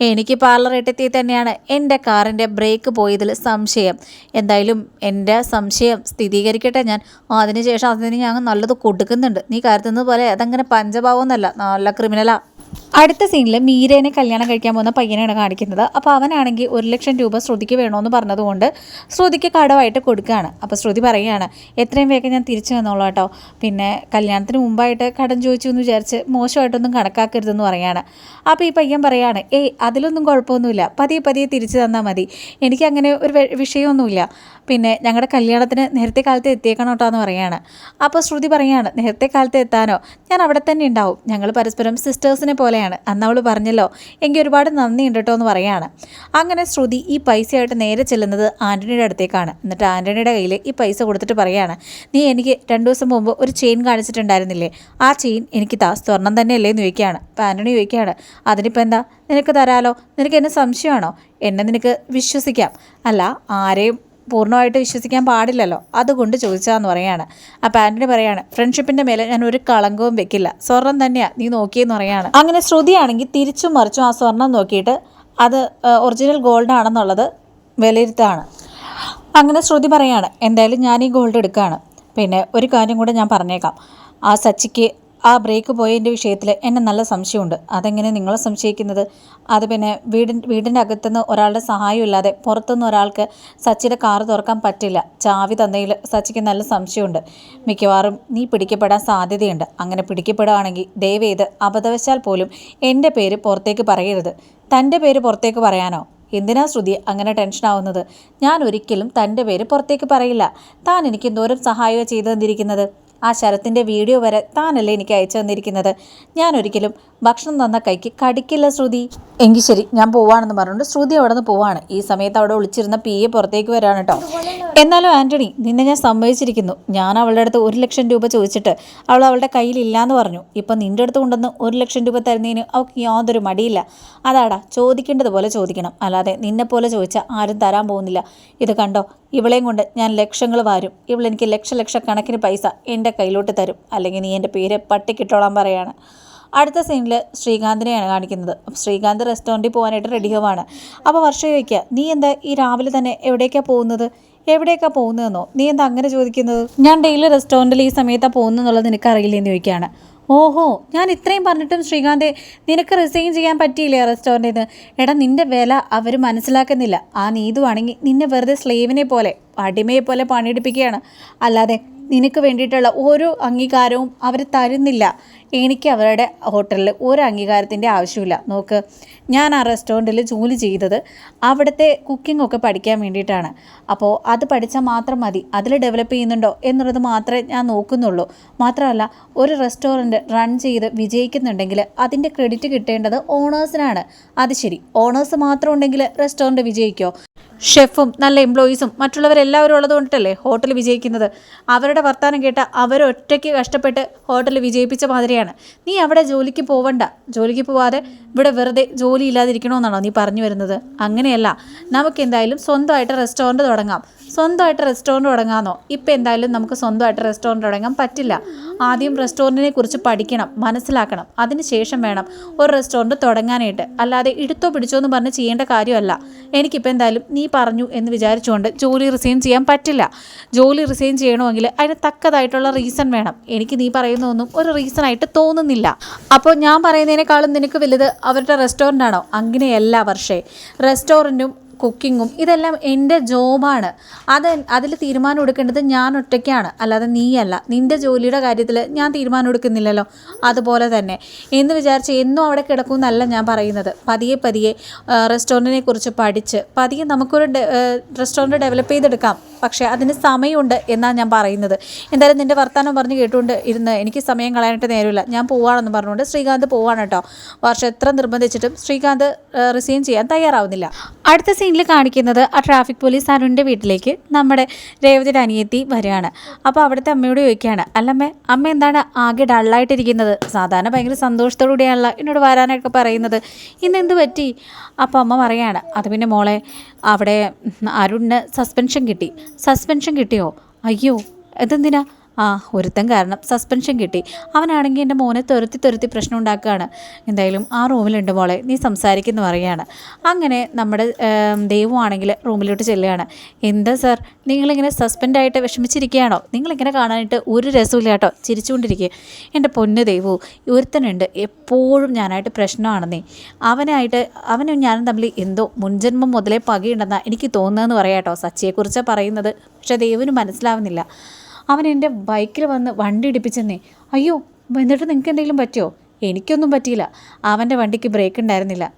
എനിക്ക് പാർലർ എട്ടെത്തി തന്നെയാണ്. എന്റെ കാറിന്റെ ബ്രേക്ക് പോയതിൽ സംശയം. എന്തായാലും എന്റെ സംശയം സ്ഥിരീകരിക്കട്ടെ ഞാൻ. അതിനുശേഷം അതിന് ഞാൻ നല്ലത് കൊടുക്കുന്നുണ്ട്. നീ കരുതുന്നത് പോലെ അതങ്ങനെ പഞ്ചഭാവമൊന്നുമല്ല. നല്ല ക്രിമിനലാ അടുത്ത സീനിൽ മീരേനെ കല്യാണം കഴിക്കാൻ പോകുന്ന പയ്യനെയാണ് കാണിക്കുന്നത്. അപ്പോൾ അവനാണെങ്കിൽ ഒരു ലക്ഷം രൂപ ശ്രുതിക്ക് വേണമെന്ന് പറഞ്ഞതുകൊണ്ട് ശ്രുതിക്ക് കടമായിട്ട് കൊടുക്കുകയാണ് അപ്പോൾ ശ്രുതി പറയുകയാണ് എത്രയും വേഗം ഞാൻ തിരിച്ചു വന്നോളൂ കേട്ടോ. പിന്നെ കല്യാണത്തിന് മുമ്പായിട്ട് കടം ചോദിച്ചു എന്ന് വിചാരിച്ച് മോശമായിട്ടൊന്നും കണക്കാക്കരുതെന്ന് പറയാണ്. അപ്പോൾ ഈ പയ്യൻ പറയാണ് ഏയ് അതിലൊന്നും കുഴപ്പമൊന്നുമില്ല. പതിയെ പതിയെ തിരിച്ചു തന്നാൽ മതി. എനിക്ക് അങ്ങനെ ഒരു വിഷയമൊന്നുമില്ല. പിന്നെ ഞങ്ങളുടെ കല്യാണത്തിന് നേരത്തെ കാലത്ത് എത്തിയേക്കണം കേട്ടോ എന്ന് പറയാണ്. അപ്പോൾ ശ്രുതി പറയാണ് നേരത്തെ കാലത്ത് എത്താനോ? ഞാൻ അവിടെ തന്നെ ഉണ്ടാവും. ഞങ്ങൾ പരസ്പരം സിസ്റ്റേഴ്സിനെ പോലെയാണ്. അന്ന് അവൾ പറഞ്ഞല്ലോ എങ്കിൽ ഒരുപാട് നന്ദിയുണ്ട് കേട്ടോ എന്ന് പറയാണ്. അങ്ങനെ ശ്രുതി ഈ പൈസയായിട്ട് നേരെ ചെല്ലുന്നത് ആന്റണിയുടെ അടുത്തേക്കാണ്. എന്നിട്ട് ആന്റണിയുടെ കയ്യിൽ ഈ പൈസ കൊടുത്തിട്ട് പറയാണ് നീ എനിക്ക് രണ്ട് ദിവസം മുമ്പ് ഒരു ചെയിൻ കാണിച്ചിട്ടുണ്ടായിരുന്നില്ലേ? ആ ചെയിൻ എനിക്ക് താ സ്വർണം തന്നെയല്ലേ എന്ന് ചോദിക്കുകയാണ്. അപ്പോൾ ആന്റണി ചോദിക്കുകയാണ് അതിനിപ്പോൾ എന്താ? നിനക്ക് തരാലോ? നിനക്ക് എന്നെ സംശയമാണോ? എന്നെ നിനക്ക് വിശ്വസിക്കാം. അല്ല ആരെയും പൂർണമായിട്ട് വിശ്വസിക്കാൻ പാടില്ലല്ലോ. അതുകൊണ്ട് ചോദിച്ചതെന്ന് പറയാണ്. അപ്പോൾ ആന്റണി പറയാണ് ഫ്രണ്ട്ഷിപ്പിന്റെ മേലെ ഞാൻ ഒരു കളങ്കവും വെക്കില്ല. സ്വർണം തന്നെയാണ് നീ നോക്കിയെന്ന് പറയാണ്. അങ്ങനെ ശ്രുതിയാണെങ്കിൽ തിരിച്ചും മറിച്ചും ആ സ്വർണം നോക്കിയിട്ട് അത് ഒറിജിനൽ ഗോൾഡ് ആണെന്നുള്ളത് വിലയിരുത്താണ് അങ്ങനെ ശ്രുതി പറയാണ് എന്തായാലും ഞാൻ ഈ ഗോൾഡ് എടുക്കുകയാണ്. പിന്നെ ഒരു കാര്യം കൂടെ ഞാൻ പറഞ്ഞേക്കാം. ആ സച്ചിക്ക് ആ ബ്രേക്ക് പോയതിന്റെ വിഷയത്തിൽ എന്നെ നല്ല സംശയമുണ്ട്. അതെങ്ങനെ നിങ്ങളെ സംശയിക്കുന്നത്? അത് പിന്നെ വീടിൻ വീടിന്റെ അകത്തുനിന്ന് ഒരാളുടെ സഹായം ഇല്ലാതെ പുറത്തുനിന്ന് ഒരാൾക്ക് സച്ചിയുടെ കാറ് തുറക്കാൻ പറ്റില്ല. ചാവി തന്നതിൽ സച്ചിക്ക് നല്ല സംശയമുണ്ട്. മിക്കവാറും നീ പിടിക്കപ്പെടാൻ സാധ്യതയുണ്ട്. അങ്ങനെ പിടിക്കപ്പെടുകയാണെങ്കിൽ ദയവേത് അബദ്ധവശാൽ പോലും എന്റെ പേര് പുറത്തേക്ക് പറയരുത്. തന്റെ പേര് പുറത്തേക്ക് പറയാനോ? എന്തിനാ ശ്രുതി അങ്ങനെ ടെൻഷനാവുന്നത് ഞാൻ ഒരിക്കലും തന്റെ പേര് പുറത്തേക്ക് പറയില്ല. താൻ എനിക്ക് എന്തോരം സഹായമോ ചെയ്തു തന്നിരിക്കുന്നത് ആ ശരത്തിന്റെ വീഡിയോ വരെ താനല്ലേ എനിക്ക് അയച്ചു തന്നിരിക്കുന്നത്? ഞാൻ ഒരിക്കലും ഭക്ഷണം തന്ന കൈക്ക് കടിക്കില്ല ശ്രുതി. എങ്കിൽ ശരി ഞാൻ പോവാണെന്ന് പറഞ്ഞുകൊണ്ട് ശ്രുതി അവിടെ നിന്ന് പോവാണ്. ഈ സമയത്ത് അവിടെ ഒളിച്ചിരുന്ന പി എ പുറത്തേക്ക് വരാണ് കേട്ടോ എന്നാലും ആന്റണി നിന്നെ ഞാൻ സമ്മതിച്ചിരിക്കുന്നു. ഞാൻ അവളുടെ അടുത്ത് ഒരു ലക്ഷം രൂപ ചോദിച്ചിട്ട് അവൾ അവളുടെ കയ്യിലില്ലാന്ന് പറഞ്ഞു. ഇപ്പം നിന്റെ അടുത്ത് കൊണ്ടുവന്ന് ഒരു ലക്ഷം രൂപ തരുന്നതിന് അവൾക്ക് യാതൊരു മടിയില്ല. അതാടാ ചോദിക്കേണ്ടതുപോലെ ചോദിക്കണം. അല്ലാതെ നിന്നെപ്പോലെ ചോദിച്ചാൽ ആരും തരാൻ പോകുന്നില്ല. ഇത് കണ്ടോ ഇവളെയും കൊണ്ട് ഞാൻ ലക്ഷങ്ങൾ വാരും. ഇവളെനിക്ക് ലക്ഷക്കണക്കിന് പൈസ എന്റെ കയ്യിലോട്ട് തരും. അല്ലെങ്കിൽ നീ എന്റെ പേര് പട്ടിക്കിട്ടോളാൻ പറയാണ്. അടുത്ത സീനിൽ ശ്രീകാന്തിനെയാണ് കാണിക്കുന്നത്. ശ്രീകാന്ത് റെസ്റ്റോറന്റിൽ പോകാനായിട്ട് റെഡിയാവാണ് അപ്പോൾ വർഷ ചോദിക്കുക നീ എന്താ ഈ രാവിലെ തന്നെ എവിടേക്കാണ് പോകുന്നത്? എവിടേക്കാണ് പോകുന്നതെന്നോ? നീ എന്താ അങ്ങനെ ചോദിക്കുന്നത്? ഞാൻ ഡെയിലി റെസ്റ്റോറന്റിൽ ഈ സമയത്താണ് പോകുന്നതെന്നുള്ളത് നിനക്ക് അറിയില്ലെന്ന് ചോദിക്കുകയാണ്. ഓഹോ ഞാൻ ഇത്രയും പറഞ്ഞിട്ടും ശ്രീകാന്തെ നിനക്ക് റിസൈൻ ചെയ്യാൻ പറ്റിയില്ലേ റെസ്റ്റോറന്റിൽ നിന്ന് എടാ നിന്റെ വില അവർ മനസ്സിലാക്കുന്നില്ല. ആ നീതുവാണെങ്കിൽ നിന്നെ വെറുതെ സ്ലേവിനെ പോലെ അടിമയെ പോലെ പണിയെടുപ്പിക്കുകയാണ്. അല്ലാതെ നിനക്ക് വേണ്ടിയിട്ടുള്ള ഓരോ അംഗീകാരവും അവർ തരുന്നില്ല. എനിക്ക് അവരുടെ ഹോട്ടലിൽ ഒരു അംഗീകാരത്തിന്റെ ആവശ്യമില്ല. നോക്ക് ഞാൻ ആ റെസ്റ്റോറന്റിൽ ജോലി ചെയ്തത് അവിടുത്തെ കുക്കിംഗ് ഒക്കെ പഠിക്കാൻ വേണ്ടിയിട്ടാണ്. അപ്പോൾ അത് പഠിച്ചാൽ മാത്രം മതി. അതിൽ ഡെവലപ്പ് ചെയ്യുന്നുണ്ടോ എന്നുള്ളത് മാത്രമേ ഞാൻ നോക്കുന്നുള്ളൂ. മാത്രമല്ല ഒരു റെസ്റ്റോറന്റ് റൺ ചെയ്ത് വിജയിക്കുന്നുണ്ടെങ്കിൽ അതിന്റെ ക്രെഡിറ്റ് കിട്ടേണ്ടത് ഓണേഴ്സിനാണ്. അത് ശരി ഓണേഴ്സ് മാത്രം ഉണ്ടെങ്കിൽ റെസ്റ്റോറന്റ് വിജയിക്കോ? ഷെഫും നല്ല എംപ്ലോയീസും മറ്റുള്ളവരെല്ലാവരും ഉള്ളത് കൊണ്ടിട്ടല്ലേ ഹോട്ടൽ വിജയിക്കുന്നത്? അവരുടെ വർത്തമാനം കേട്ട അവരൊറ്റയ്ക്ക് കഷ്ടപ്പെട്ട് ഹോട്ടൽ വിജയിപ്പിച്ച മാതിരിയാണ്. നീ അവിടെ ജോലിക്ക് പോവണ്ട. ജോലിക്ക് പോവാതെ ഇവിടെ വെറുതെ ജോലി ഇല്ലാതിരിക്കണമെന്നാണോ നീ പറഞ്ഞു വരുന്നത്? അങ്ങനെയല്ല നമുക്ക് എന്തായാലും സ്വന്തമായിട്ട് റെസ്റ്റോറന്റ് തുടങ്ങാം. സ്വന്തമായിട്ട് റെസ്റ്റോറന്റ് തുടങ്ങാമെന്നോ ഇപ്പം എന്തായാലും നമുക്ക് സ്വന്തമായിട്ട് റെസ്റ്റോറന്റ് തുടങ്ങാൻ പറ്റില്ല. ആദ്യം റെസ്റ്റോറന്റിനെ കുറിച്ച് പഠിക്കണം മനസ്സിലാക്കണം. അതിന് ശേഷം വേണം ഒരു റെസ്റ്റോറന്റ് തുടങ്ങാനായിട്ട്. അല്ലാതെ ഇടുത്തോ പിടിച്ചോ എന്ന് പറഞ്ഞ് ചെയ്യേണ്ട കാര്യമല്ല. എനിക്കിപ്പോൾ എന്തായാലും നീ പറഞ്ഞു എന്ന് വിചാരിച്ചുകൊണ്ട് ജോലി റിസൈൻ ചെയ്യാൻ പറ്റില്ല. ജോലി റിസൈൻ ചെയ്യണമെങ്കിൽ അതിന് തക്കതായിട്ടുള്ള റീസൺ വേണം. എനിക്ക് നീ പറയുന്നതൊന്നും ഒരു റീസൺ ആയിട്ട് തോന്നുന്നില്ല. അപ്പോൾ ഞാൻ പറയുന്നതിനേക്കാളും നിനക്ക് വലുത് അവരുടെ റെസ്റ്റോറന്റ് ആണോ അങ്ങനെയല്ല വർഷേ. റെസ്റ്റോറന്റും കുക്കിങ്ങും ഇതെല്ലാം എന്റെ ജോബാണ്. അത് അതിൽ തീരുമാനം എടുക്കേണ്ടത് ഞാൻ ഒറ്റയ്ക്കാണ്. അല്ലാതെ നീയല്ല. നിന്റെ ജോലിയുടെ കാര്യത്തിൽ ഞാൻ തീരുമാനം എടുക്കുന്നില്ലല്ലോ. അതുപോലെ തന്നെ. എന്ന് വിചാരിച്ച് എന്നും അവിടെ കിടക്കുമെന്നല്ല ഞാൻ പറയുന്നത്. പതിയെ പതിയെ റെസ്റ്റോറന്റിനെ കുറിച്ച് പഠിച്ച് പതിയെ നമുക്കൊരു റെസ്റ്റോറന്റ് ഡെവലപ്പ് ചെയ്തെടുക്കാം. പക്ഷേ അതിന് സമയമുണ്ട് എന്നാണ് ഞാൻ പറയുന്നത്. എന്തായാലും നിന്റെ വർത്തമാനം പറഞ്ഞ് കേട്ടുകൊണ്ട് ഇരുന്ന് എനിക്ക് സമയം കളയാനായിട്ട് നേരമില്ല. ഞാൻ പോവാണെന്ന് പറഞ്ഞുകൊണ്ട് ശ്രീകാന്ത് പോവാണ് കേട്ടോ. വർഷം എത്ര നിർബന്ധിച്ചിട്ടും ശ്രീകാന്ത് റിസൈൻ ചെയ്യാൻ തയ്യാറാവുന്നില്ല. അടുത്ത സീനിൽ കാണിക്കുന്നത് ആ ട്രാഫിക് പോലീസ് അരുണിന്റെ വീട്ടിലേക്ക് നമ്മുടെ രേവതിയുടെ അനിയത്തി വരികയാണ്. അപ്പോൾ അവിടുത്തെ അമ്മയോട് ചോദിക്കുകയാണ് അല്ലമ്മേ അമ്മ എന്താണ് ആകെ ഡള്ളായിട്ടിരിക്കുന്നത് സാധാരണ ഭയങ്കര സന്തോഷത്തോടുകൂടിയാണല്ലോ എന്നോട് വരാനൊക്കെ പറയുന്നത്. ഇന്ന് എന്ത് പറ്റി? അപ്പോൾ അമ്മ പറയുകയാണ് അത് പിന്നെ മോളെ അവിടെ അരുണിന് സസ്പെൻഷൻ കിട്ടി. സസ്പെൻഷൻ കിട്ടിയോ? അയ്യോ ഇതെന്തിനാ ആ ഒരുത്തൻ കാരണം സസ്പെൻഷൻ കിട്ടി. അവനാണെങ്കിൽ എന്റെ മോനെ തുരത്തി തുരത്തി പ്രശ്നം ഉണ്ടാക്കുകയാണ്. എന്തായാലും ആ റൂമിലുണ്ട് മോളെ നീ സംസാരിക്കുന്നു പറയുകയാണ്. അങ്ങനെ നമ്മുടെ ദൈവമാണെങ്കിൽ റൂമിലോട്ട് ചെല്ലുകയാണ്. എന്താ സാർ നിങ്ങളിങ്ങനെ സസ്പെൻഡായിട്ട് വിഷമിച്ചിരിക്കുകയാണോ? നിങ്ങളിങ്ങനെ കാണാനായിട്ട് ഒരു രസമില്ല കേട്ടോ ചിരിച്ചുകൊണ്ടിരിക്കുക. എന്റെ പൊന്ന് ദൈവവും ഒരുത്തനുണ്ട് എപ്പോഴും ഞാനായിട്ട് പ്രശ്നമാണെന്നേ. അവനായിട്ട് അവനും ഞാനും തമ്മിൽ എന്തോ മുൻജന്മം മുതലേ പകയുണ്ടെന്നാണ് എനിക്ക് തോന്നുന്നതെന്ന് പറയാം കേട്ടോ സച്ചിയെക്കുറിച്ചാണ് പറയുന്നത്. പക്ഷേ ദൈവന് മനസ്സിലാവുന്നില്ല. അവൻ എന്റെ ബൈക്കിൽ വന്ന് വണ്ടി ഇടിപ്പിച്ചെന്നേ. അയ്യോ എന്നിട്ട് നിങ്ങൾക്ക് എന്തെങ്കിലും പറ്റിയോ? എനിക്കൊന്നും പറ്റിയില്ല. അവന്റെ വണ്ടിക്ക് ബ്രേക്ക് ഉണ്ടായിരുന്നില്ല.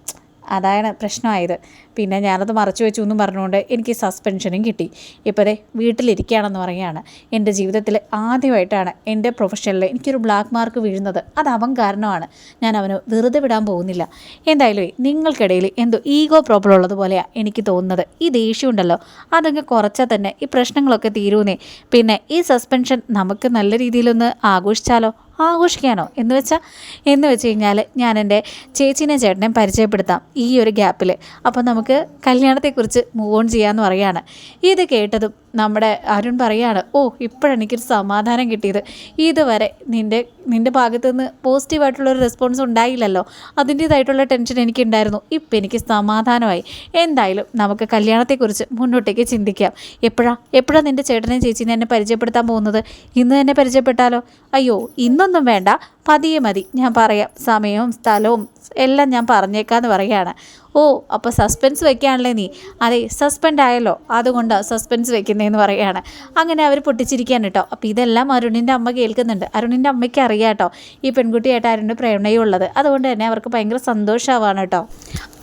അതാണ് പ്രശ്നമായത്. പിന്നെ ഞാനത് മറച്ചു വെച്ചു എന്നും പറഞ്ഞുകൊണ്ട് എനിക്ക് സസ്പെൻഷനും കിട്ടി. ഇപ്പോൾ ദേ വീട്ടിലിരിക്കുകയാണെന്ന് പറയുകയാണ്. എന്റെ ജീവിതത്തിൽ ആദ്യമായിട്ടാണ് എന്റെ പ്രൊഫഷനിൽ എനിക്കൊരു ബ്ലാക്ക് മാർക്ക് വീഴുന്നത്. അത് അവൻ കാരണമാണ്. ഞാൻ അവന് വെറുതെ വിടാൻ പോകുന്നില്ല. എന്തായാലും നിങ്ങൾക്കിടയിൽ എന്തോ ഈഗോ പ്രോബ്ലം ഉള്ളതുപോലെയാണ് എനിക്ക് തോന്നുന്നത്. ഈ ദേഷ്യം ഉണ്ടല്ലോ. അതങ്ങ് കുറച്ചാൽ തന്നെ ഈ പ്രശ്നങ്ങളൊക്കെ തീരുന്നേ. പിന്നെ ഈ സസ്പെൻഷൻ നമുക്ക് നല്ല രീതിയിലൊന്ന് ആഘോഷിച്ചാലോ? ആഘോഷിക്കാനോ? എന്ന് വെച്ചാൽ എന്ന് വെച്ച് കഴിഞ്ഞാൽ ഞാൻ എന്റെ ചേച്ചീനെ ചേട്ടനെ പരിചയപ്പെടുത്താം ഈ ഒരു ഗ്യാപ്പിൽ അപ്പോൾ നമുക്ക് കല്യാണത്തെക്കുറിച്ച് മൂവ് ഓൺ ചെയ്യാമെന്ന് പറയുകയാണ്. ഇത് കേട്ടതും നമ്മുടെ അരുൺ പറയാണ് ഓ ഇപ്പോഴാണ് എനിക്കൊരു സമാധാനം കിട്ടിയത്. ഇതുവരെ നിന്റെ നിന്റെ ഭാഗത്തു നിന്ന് പോസിറ്റീവായിട്ടുള്ളൊരു റെസ്പോൺസ് ഉണ്ടായില്ലല്ലോ. അതിന്റേതായിട്ടുള്ള ടെൻഷൻ എനിക്കുണ്ടായിരുന്നു. ഇപ്പം എനിക്ക് സമാധാനമായി. എന്തായാലും നമുക്ക് കല്യാണത്തെക്കുറിച്ച് മുന്നോട്ടേക്ക് ചിന്തിക്കാം. എപ്പോഴാ എപ്പോഴാണ് നിന്റെ ചേട്ടനെയും ചേച്ചീനെ എന്നെ പരിചയപ്പെടുത്താൻ പോകുന്നത്? ഇന്ന് തന്നെ പരിചയപ്പെട്ടാലോ? അയ്യോ ഇന്നൊന്നും വേണ്ട. പതിയെ മതി. ഞാൻ പറയാം. സമയവും സ്ഥലവും എല്ലാം ഞാൻ പറഞ്ഞേക്കാന്ന് പറയാണ് ഓ അപ്പോൾ സസ്പെൻസ് വെക്കുകയാണല്ലേ നീ? അതെ സസ്പെൻഡ് ആയല്ലോ അതുകൊണ്ടാണ് സസ്പെൻസ് വെക്കുന്നതെന്ന് പറയുകയാണ്. അങ്ങനെ അവർ പൊട്ടിച്ചിരിക്കുകയാണ് കേട്ടോ. അപ്പോൾ ഇതെല്ലാം അരുണിന്റെ അമ്മ കേൾക്കുന്നുണ്ട്. അരുണിന്റെ അമ്മയ്ക്ക് അറിയാം കേട്ടോ ഈ പെൺകുട്ടിയായിട്ട് അരുണിന്റെ പ്രേരണയുള്ളത്. അതുകൊണ്ട് തന്നെ അവർക്ക് ഭയങ്കര സന്തോഷമാവാണ് കേട്ടോ.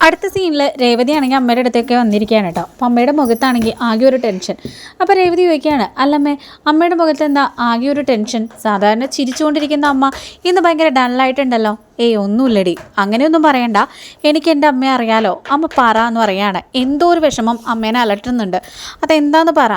അടുത്ത സീനിൽ രേവതി ആണെങ്കിൽ അമ്മയുടെ അടുത്തേക്ക് വന്നിരിക്കുകയാണ് കേട്ടോ. അപ്പോൾ അമ്മയുടെ മുഖത്താണെങ്കിൽ ആകെ ഒരു ടെൻഷൻ അപ്പോൾ രേവതി ചോദിക്കുകയാണ് അല്ലമ്മേ അമ്മയുടെ മുഖത്ത് എന്താ ആകെ ഒരു ടെൻഷൻ സാധാരണ ചിരിച്ചുകൊണ്ടിരിക്കുന്ന അമ്മ ഇന്ന് ഭയങ്കര ഡള്ളായിട്ടുണ്ടല്ലോ ഏയ് ഒന്നുമില്ലടി. അങ്ങനെയൊന്നും പറയണ്ട. എനിക്ക് എന്റെ അമ്മയെ അറിയാലോ. അമ്മ പറ എന്ന് പറയാണ്. എന്തോ ഒരു വിഷമം അമ്മേനെ അലട്ടുന്നുണ്ട്. അതെന്താന്ന് പറ?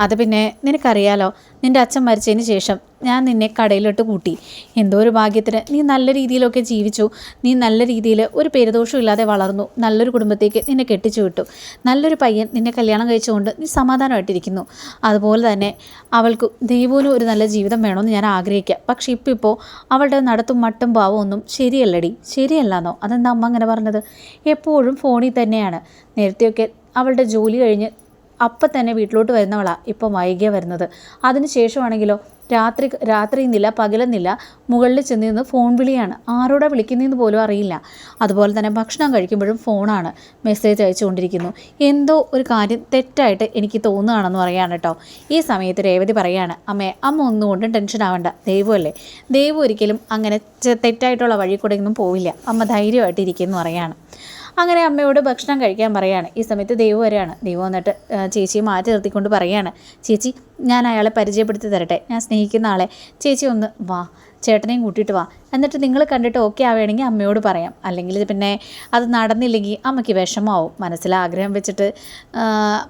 അത് പിന്നെ നിനക്കറിയാലോ നിന്റെ അച്ഛൻ മരിച്ചതിന് ശേഷം ഞാൻ നിന്നെ കടയിലോട്ട് കൂട്ടി. എന്തോ ഒരു ഭാഗ്യത്തിന് നീ നല്ല രീതിയിലൊക്കെ ജീവിച്ചു. നീ നല്ല രീതിയിൽ ഒരു പേരുദോഷം ഇല്ലാതെ വളർന്നു. നല്ലൊരു കുടുംബത്തേക്ക് നിന്നെ കെട്ടിച്ചു വിട്ടു. നല്ലൊരു പയ്യൻ നിന്നെ കല്യാണം കഴിച്ചുകൊണ്ട് നീ സമാധാനമായിട്ടിരിക്കുന്നു. അതുപോലെ തന്നെ അവൾക്ക് ദൈവവും ഒരു നല്ല ജീവിതം വേണമെന്ന് ഞാൻ ആഗ്രഹിക്കാം. പക്ഷേ ഇപ്പോൾ ഇപ്പോൾ അവളുടെ നടത്തും മട്ടും ഭാവവും ഒന്നും ശരിയല്ലടി. ശരിയല്ലാന്നോ? അതെന്താ അമ്മ അങ്ങനെ പറഞ്ഞത്? എപ്പോഴും ഫോണിൽ തന്നെയാണ്. നേരത്തെയൊക്കെ അവളുടെ ജോലി കഴിഞ്ഞ് അപ്പം തന്നെ വീട്ടിലോട്ട് വരുന്നവളാണ് ഇപ്പം വൈകിയ വരുന്നത്. അതിന് ശേഷമാണെങ്കിലോ രാത്രി രാത്രി എന്നില്ല പകലെന്നില്ല മുകളിൽ ചെന്ന് നിന്ന് ഫോൺ വിളിയാണ്. ആരോടാ വിളിക്കുന്നതെന്ന് പോലും അറിയില്ല. അതുപോലെ തന്നെ ഭക്ഷണം കഴിക്കുമ്പോഴും ഫോണാണ് മെസ്സേജ് അയച്ചുകൊണ്ടിരിക്കുന്നു. എന്തോ ഒരു കാര്യം തെറ്റായിട്ട് എനിക്ക് തോന്നുകയാണെന്ന് പറയാണ് കേട്ടോ. ഈ സമയത്ത് രേവതി പറയാണ് അമ്മേ അമ്മ ഒന്നുകൊണ്ടും ടെൻഷൻ ആവണ്ട. ദൈവമല്ലേ ദൈവം ഒരിക്കലും അങ്ങനെ തെറ്റായിട്ടുള്ള വഴി കൂടെ ഒന്നും പോവില്ല. അമ്മ ധൈര്യമായിട്ട് ഇരിക്കുന്നു പറയാണ് അങ്ങനെ അമ്മയോട് ഭക്ഷണം കഴിക്കാൻ പറയാണ്. ഈ സമയത്ത് ദൈവം വരികയാണ്. ദൈവം വന്നിട്ട് ചേച്ചിയെ മാറ്റി നിർത്തിക്കൊണ്ട് പറയാണ്. ചേച്ചി ഞാൻ അയാളെ പരിചയപ്പെടുത്തി തരട്ടെ. ഞാൻ സ്നേഹിക്കുന്ന ആളെ. ചേച്ചി ഒന്ന് വാ ചേട്ടനെയും കൂട്ടിയിട്ട് വാ. എന്നിട്ട് നിങ്ങൾ കണ്ടിട്ട് ഓക്കെ ആവുകയാണെങ്കിൽ അമ്മയോട് പറയാം. അല്ലെങ്കിൽ പിന്നെ അത് നടന്നില്ലെങ്കിൽ അമ്മയ്ക്ക് വിഷമമാവും. മനസ്സിൽ ആഗ്രഹം വെച്ചിട്ട്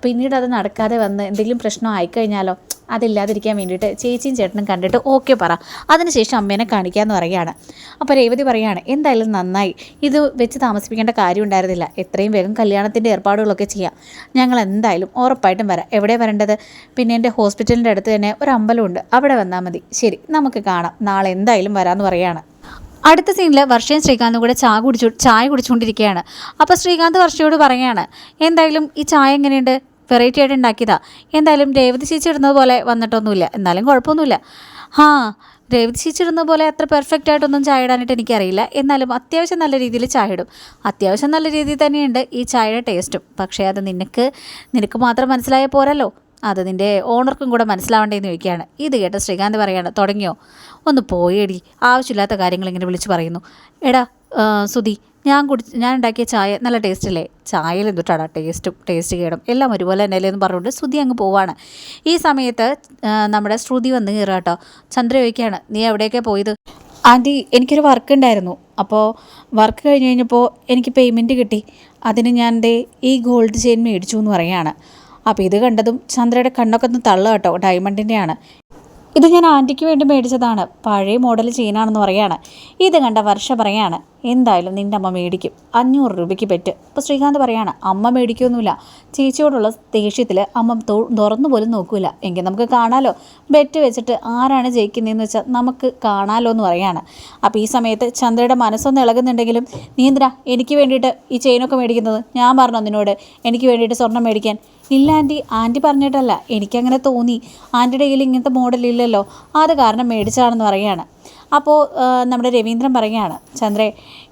പിന്നീട് അത് നടക്കാതെ വന്ന് എന്തെങ്കിലും പ്രശ്നം ആയിക്കഴിഞ്ഞാലോ അതില്ലാതിരിക്കാൻ വേണ്ടിയിട്ട് ചേച്ചിയും ചേട്ടനും കണ്ടിട്ട് ഓക്കെ പറ. അതിനുശേഷം അമ്മേനെ കാണിക്കാമെന്ന് പറയുകയാണ്. അപ്പോൾ രേവതി പറയുകയാണ് എന്തായാലും നന്നായി. ഇത് വെച്ച് താമസിപ്പിക്കേണ്ട കാര്യം ഉണ്ടായിരുന്നില്ല. എത്രയും വേഗം കല്യാണത്തിന്റെ ഏർപ്പാടുകളൊക്കെ ചെയ്യാം. ഞങ്ങൾ എന്തായാലും ഉറപ്പായിട്ടും വരാം. എവിടെ വരേണ്ടത്? പിന്നെ എന്റെ ഹോസ്പിറ്റലിന്റെ അടുത്ത് തന്നെ ഒരു അമ്പലമുണ്ട്. അവിടെ വന്നാൽ മതി. ശരി നമുക്ക് കാണാം. നാളെ എന്തായാലും വരാമെന്ന് പറയുകയാണ്. അടുത്ത സീനിൽ വർഷയും ശ്രീകാന്തും കൂടെ ചായ കുടിച്ചു ചായ കുടിച്ചുകൊണ്ടിരിക്കുകയാണ്. അപ്പോൾ ശ്രീകാന്ത് വർഷയോട് പറയുകയാണ് എന്തായാലും ഈ ചായ എങ്ങനെയുണ്ട്? വെറൈറ്റി ആയിട്ട് ഉണ്ടാക്കിയതാണ് എന്തായാലും രേവതി ചേച്ചി ഇടുന്നത് പോലെ വന്നിട്ടൊന്നുമില്ല. എന്നാലും കുഴപ്പമൊന്നുമില്ല. ആ രേവതി ചേച്ചി ഇടുന്ന പോലെ അത്ര പെർഫെക്റ്റ് ആയിട്ടൊന്നും ചായ ഇടാനായിട്ട് എനിക്കറിയില്ല. എന്നാലും അത്യാവശ്യം നല്ല രീതിയിൽ ചായ ഇടും. അത്യാവശ്യം നല്ല രീതിയിൽ തന്നെയുണ്ട് ഈ ചായയുടെ ടേസ്റ്റും. പക്ഷേ അത് നിനക്ക് നിനക്ക് മാത്രം മനസ്സിലായ പോരല്ലോ. അത് നിന്റെ ഓണർക്കും കൂടെ മനസ്സിലാവേണ്ടതെന്ന് ചോദിക്കുകയാണ്. ഇത് കേട്ട ശ്രീകാന്ത് പറയാണ് തുടങ്ങിയോ? ഒന്ന് പോയേടി ആവശ്യമില്ലാത്ത കാര്യങ്ങൾ ഇങ്ങനെ വിളിച്ച് പറയുന്നു. എടാ സുധി ഞാൻ കുടി ഞാൻ ഉണ്ടാക്കിയ ചായ നല്ല ടേസ്റ്റ് അല്ലേ ചായയിൽ എന്തുട്ടാടാ ടേസ്റ്റും ടേസ്റ്റ് കേടും. എല്ലാം ഒരുപോലെ തന്നെ അല്ലേ എന്ന് പറഞ്ഞുകൊണ്ട് ശ്രുതി അങ്ങ് പോവാണ്. ഈ സമയത്ത് നമ്മുടെ ശ്രുതി വന്ന് കയറുക കേട്ടോ. ചന്ദ്ര ചോദിക്കുകയാണ് നീ എവിടെയൊക്കെ പോയത്? ആന്റി എനിക്കൊരു വർക്ക് ഉണ്ടായിരുന്നു. അപ്പോൾ വർക്ക് കഴിഞ്ഞ് കഴിഞ്ഞപ്പോൾ എനിക്ക് പേയ്മെന്റ് കിട്ടി. അതിന് ഞാൻ എന്റെ ഈ ഗോൾഡ് ചെയിൻ മേടിച്ചു എന്ന് പറയുകയാണ്. അപ്പോൾ ഇത് കണ്ടതും ചന്ദ്രയുടെ കണ്ണൊക്കെ ഒന്ന് തള്ളുക കേട്ടോ. ഡയമണ്ടിന്റെയാണ് ഇത് ഞാൻ ആന്റിക്ക് വേണ്ടി മേടിച്ചതാണ്. പഴയ മോഡൽ ചെയിനാണെന്ന് പറയാണ് ഇത് കണ്ട വർഷ പറയാണ് എന്തായാലും നിന്റെ അമ്മ മേടിക്കും. അഞ്ഞൂറ് രൂപയ്ക്ക് പറ്റും. അപ്പോൾ ശ്രീകാന്ത് പറയാണ് അമ്മ മേടിക്കൊന്നുമില്ല. ചേച്ചിയോടുള്ള ദേഷ്യത്തിൽ അമ്മ തുറന്നു പോലും നോക്കൂല. എങ്കിൽ നമുക്ക് കാണാലോ? ബെറ്റ് വെച്ചിട്ട് ആരാണ് ജയിക്കുന്നതെന്ന് വെച്ചാൽ നമുക്ക് കാണാലോ എന്ന് പറയാണ്. അപ്പോൾ ഈ സമയത്ത് ചന്ദ്രയുടെ മനസ്സൊന്ന് ഇളകുന്നുണ്ടെങ്കിലും നീ എനിക്ക് വേണ്ടിയിട്ട് ഈ ചെയിനൊക്കെ മേടിക്കുന്നത്? ഞാൻ പറഞ്ഞു നിന്നോട്? എനിക്ക് വേണ്ടിയിട്ട് സ്വർണം മേടിക്കാൻ? ഇല്ല ആന്റി. ആന്റി പറഞ്ഞിട്ടല്ല. എനിക്കങ്ങനെ തോന്നി. ആന്റിയുടെ കയ്യിൽ ഇങ്ങനത്തെ മോഡൽ ഇല്ലല്ലോ അത് കാരണം മേടിച്ചാണെന്ന് പറയാണ്. അപ്പോൾ നമ്മുടെ രവീന്ദ്രൻ പറയുകയാണ് ചന്ദ്രേ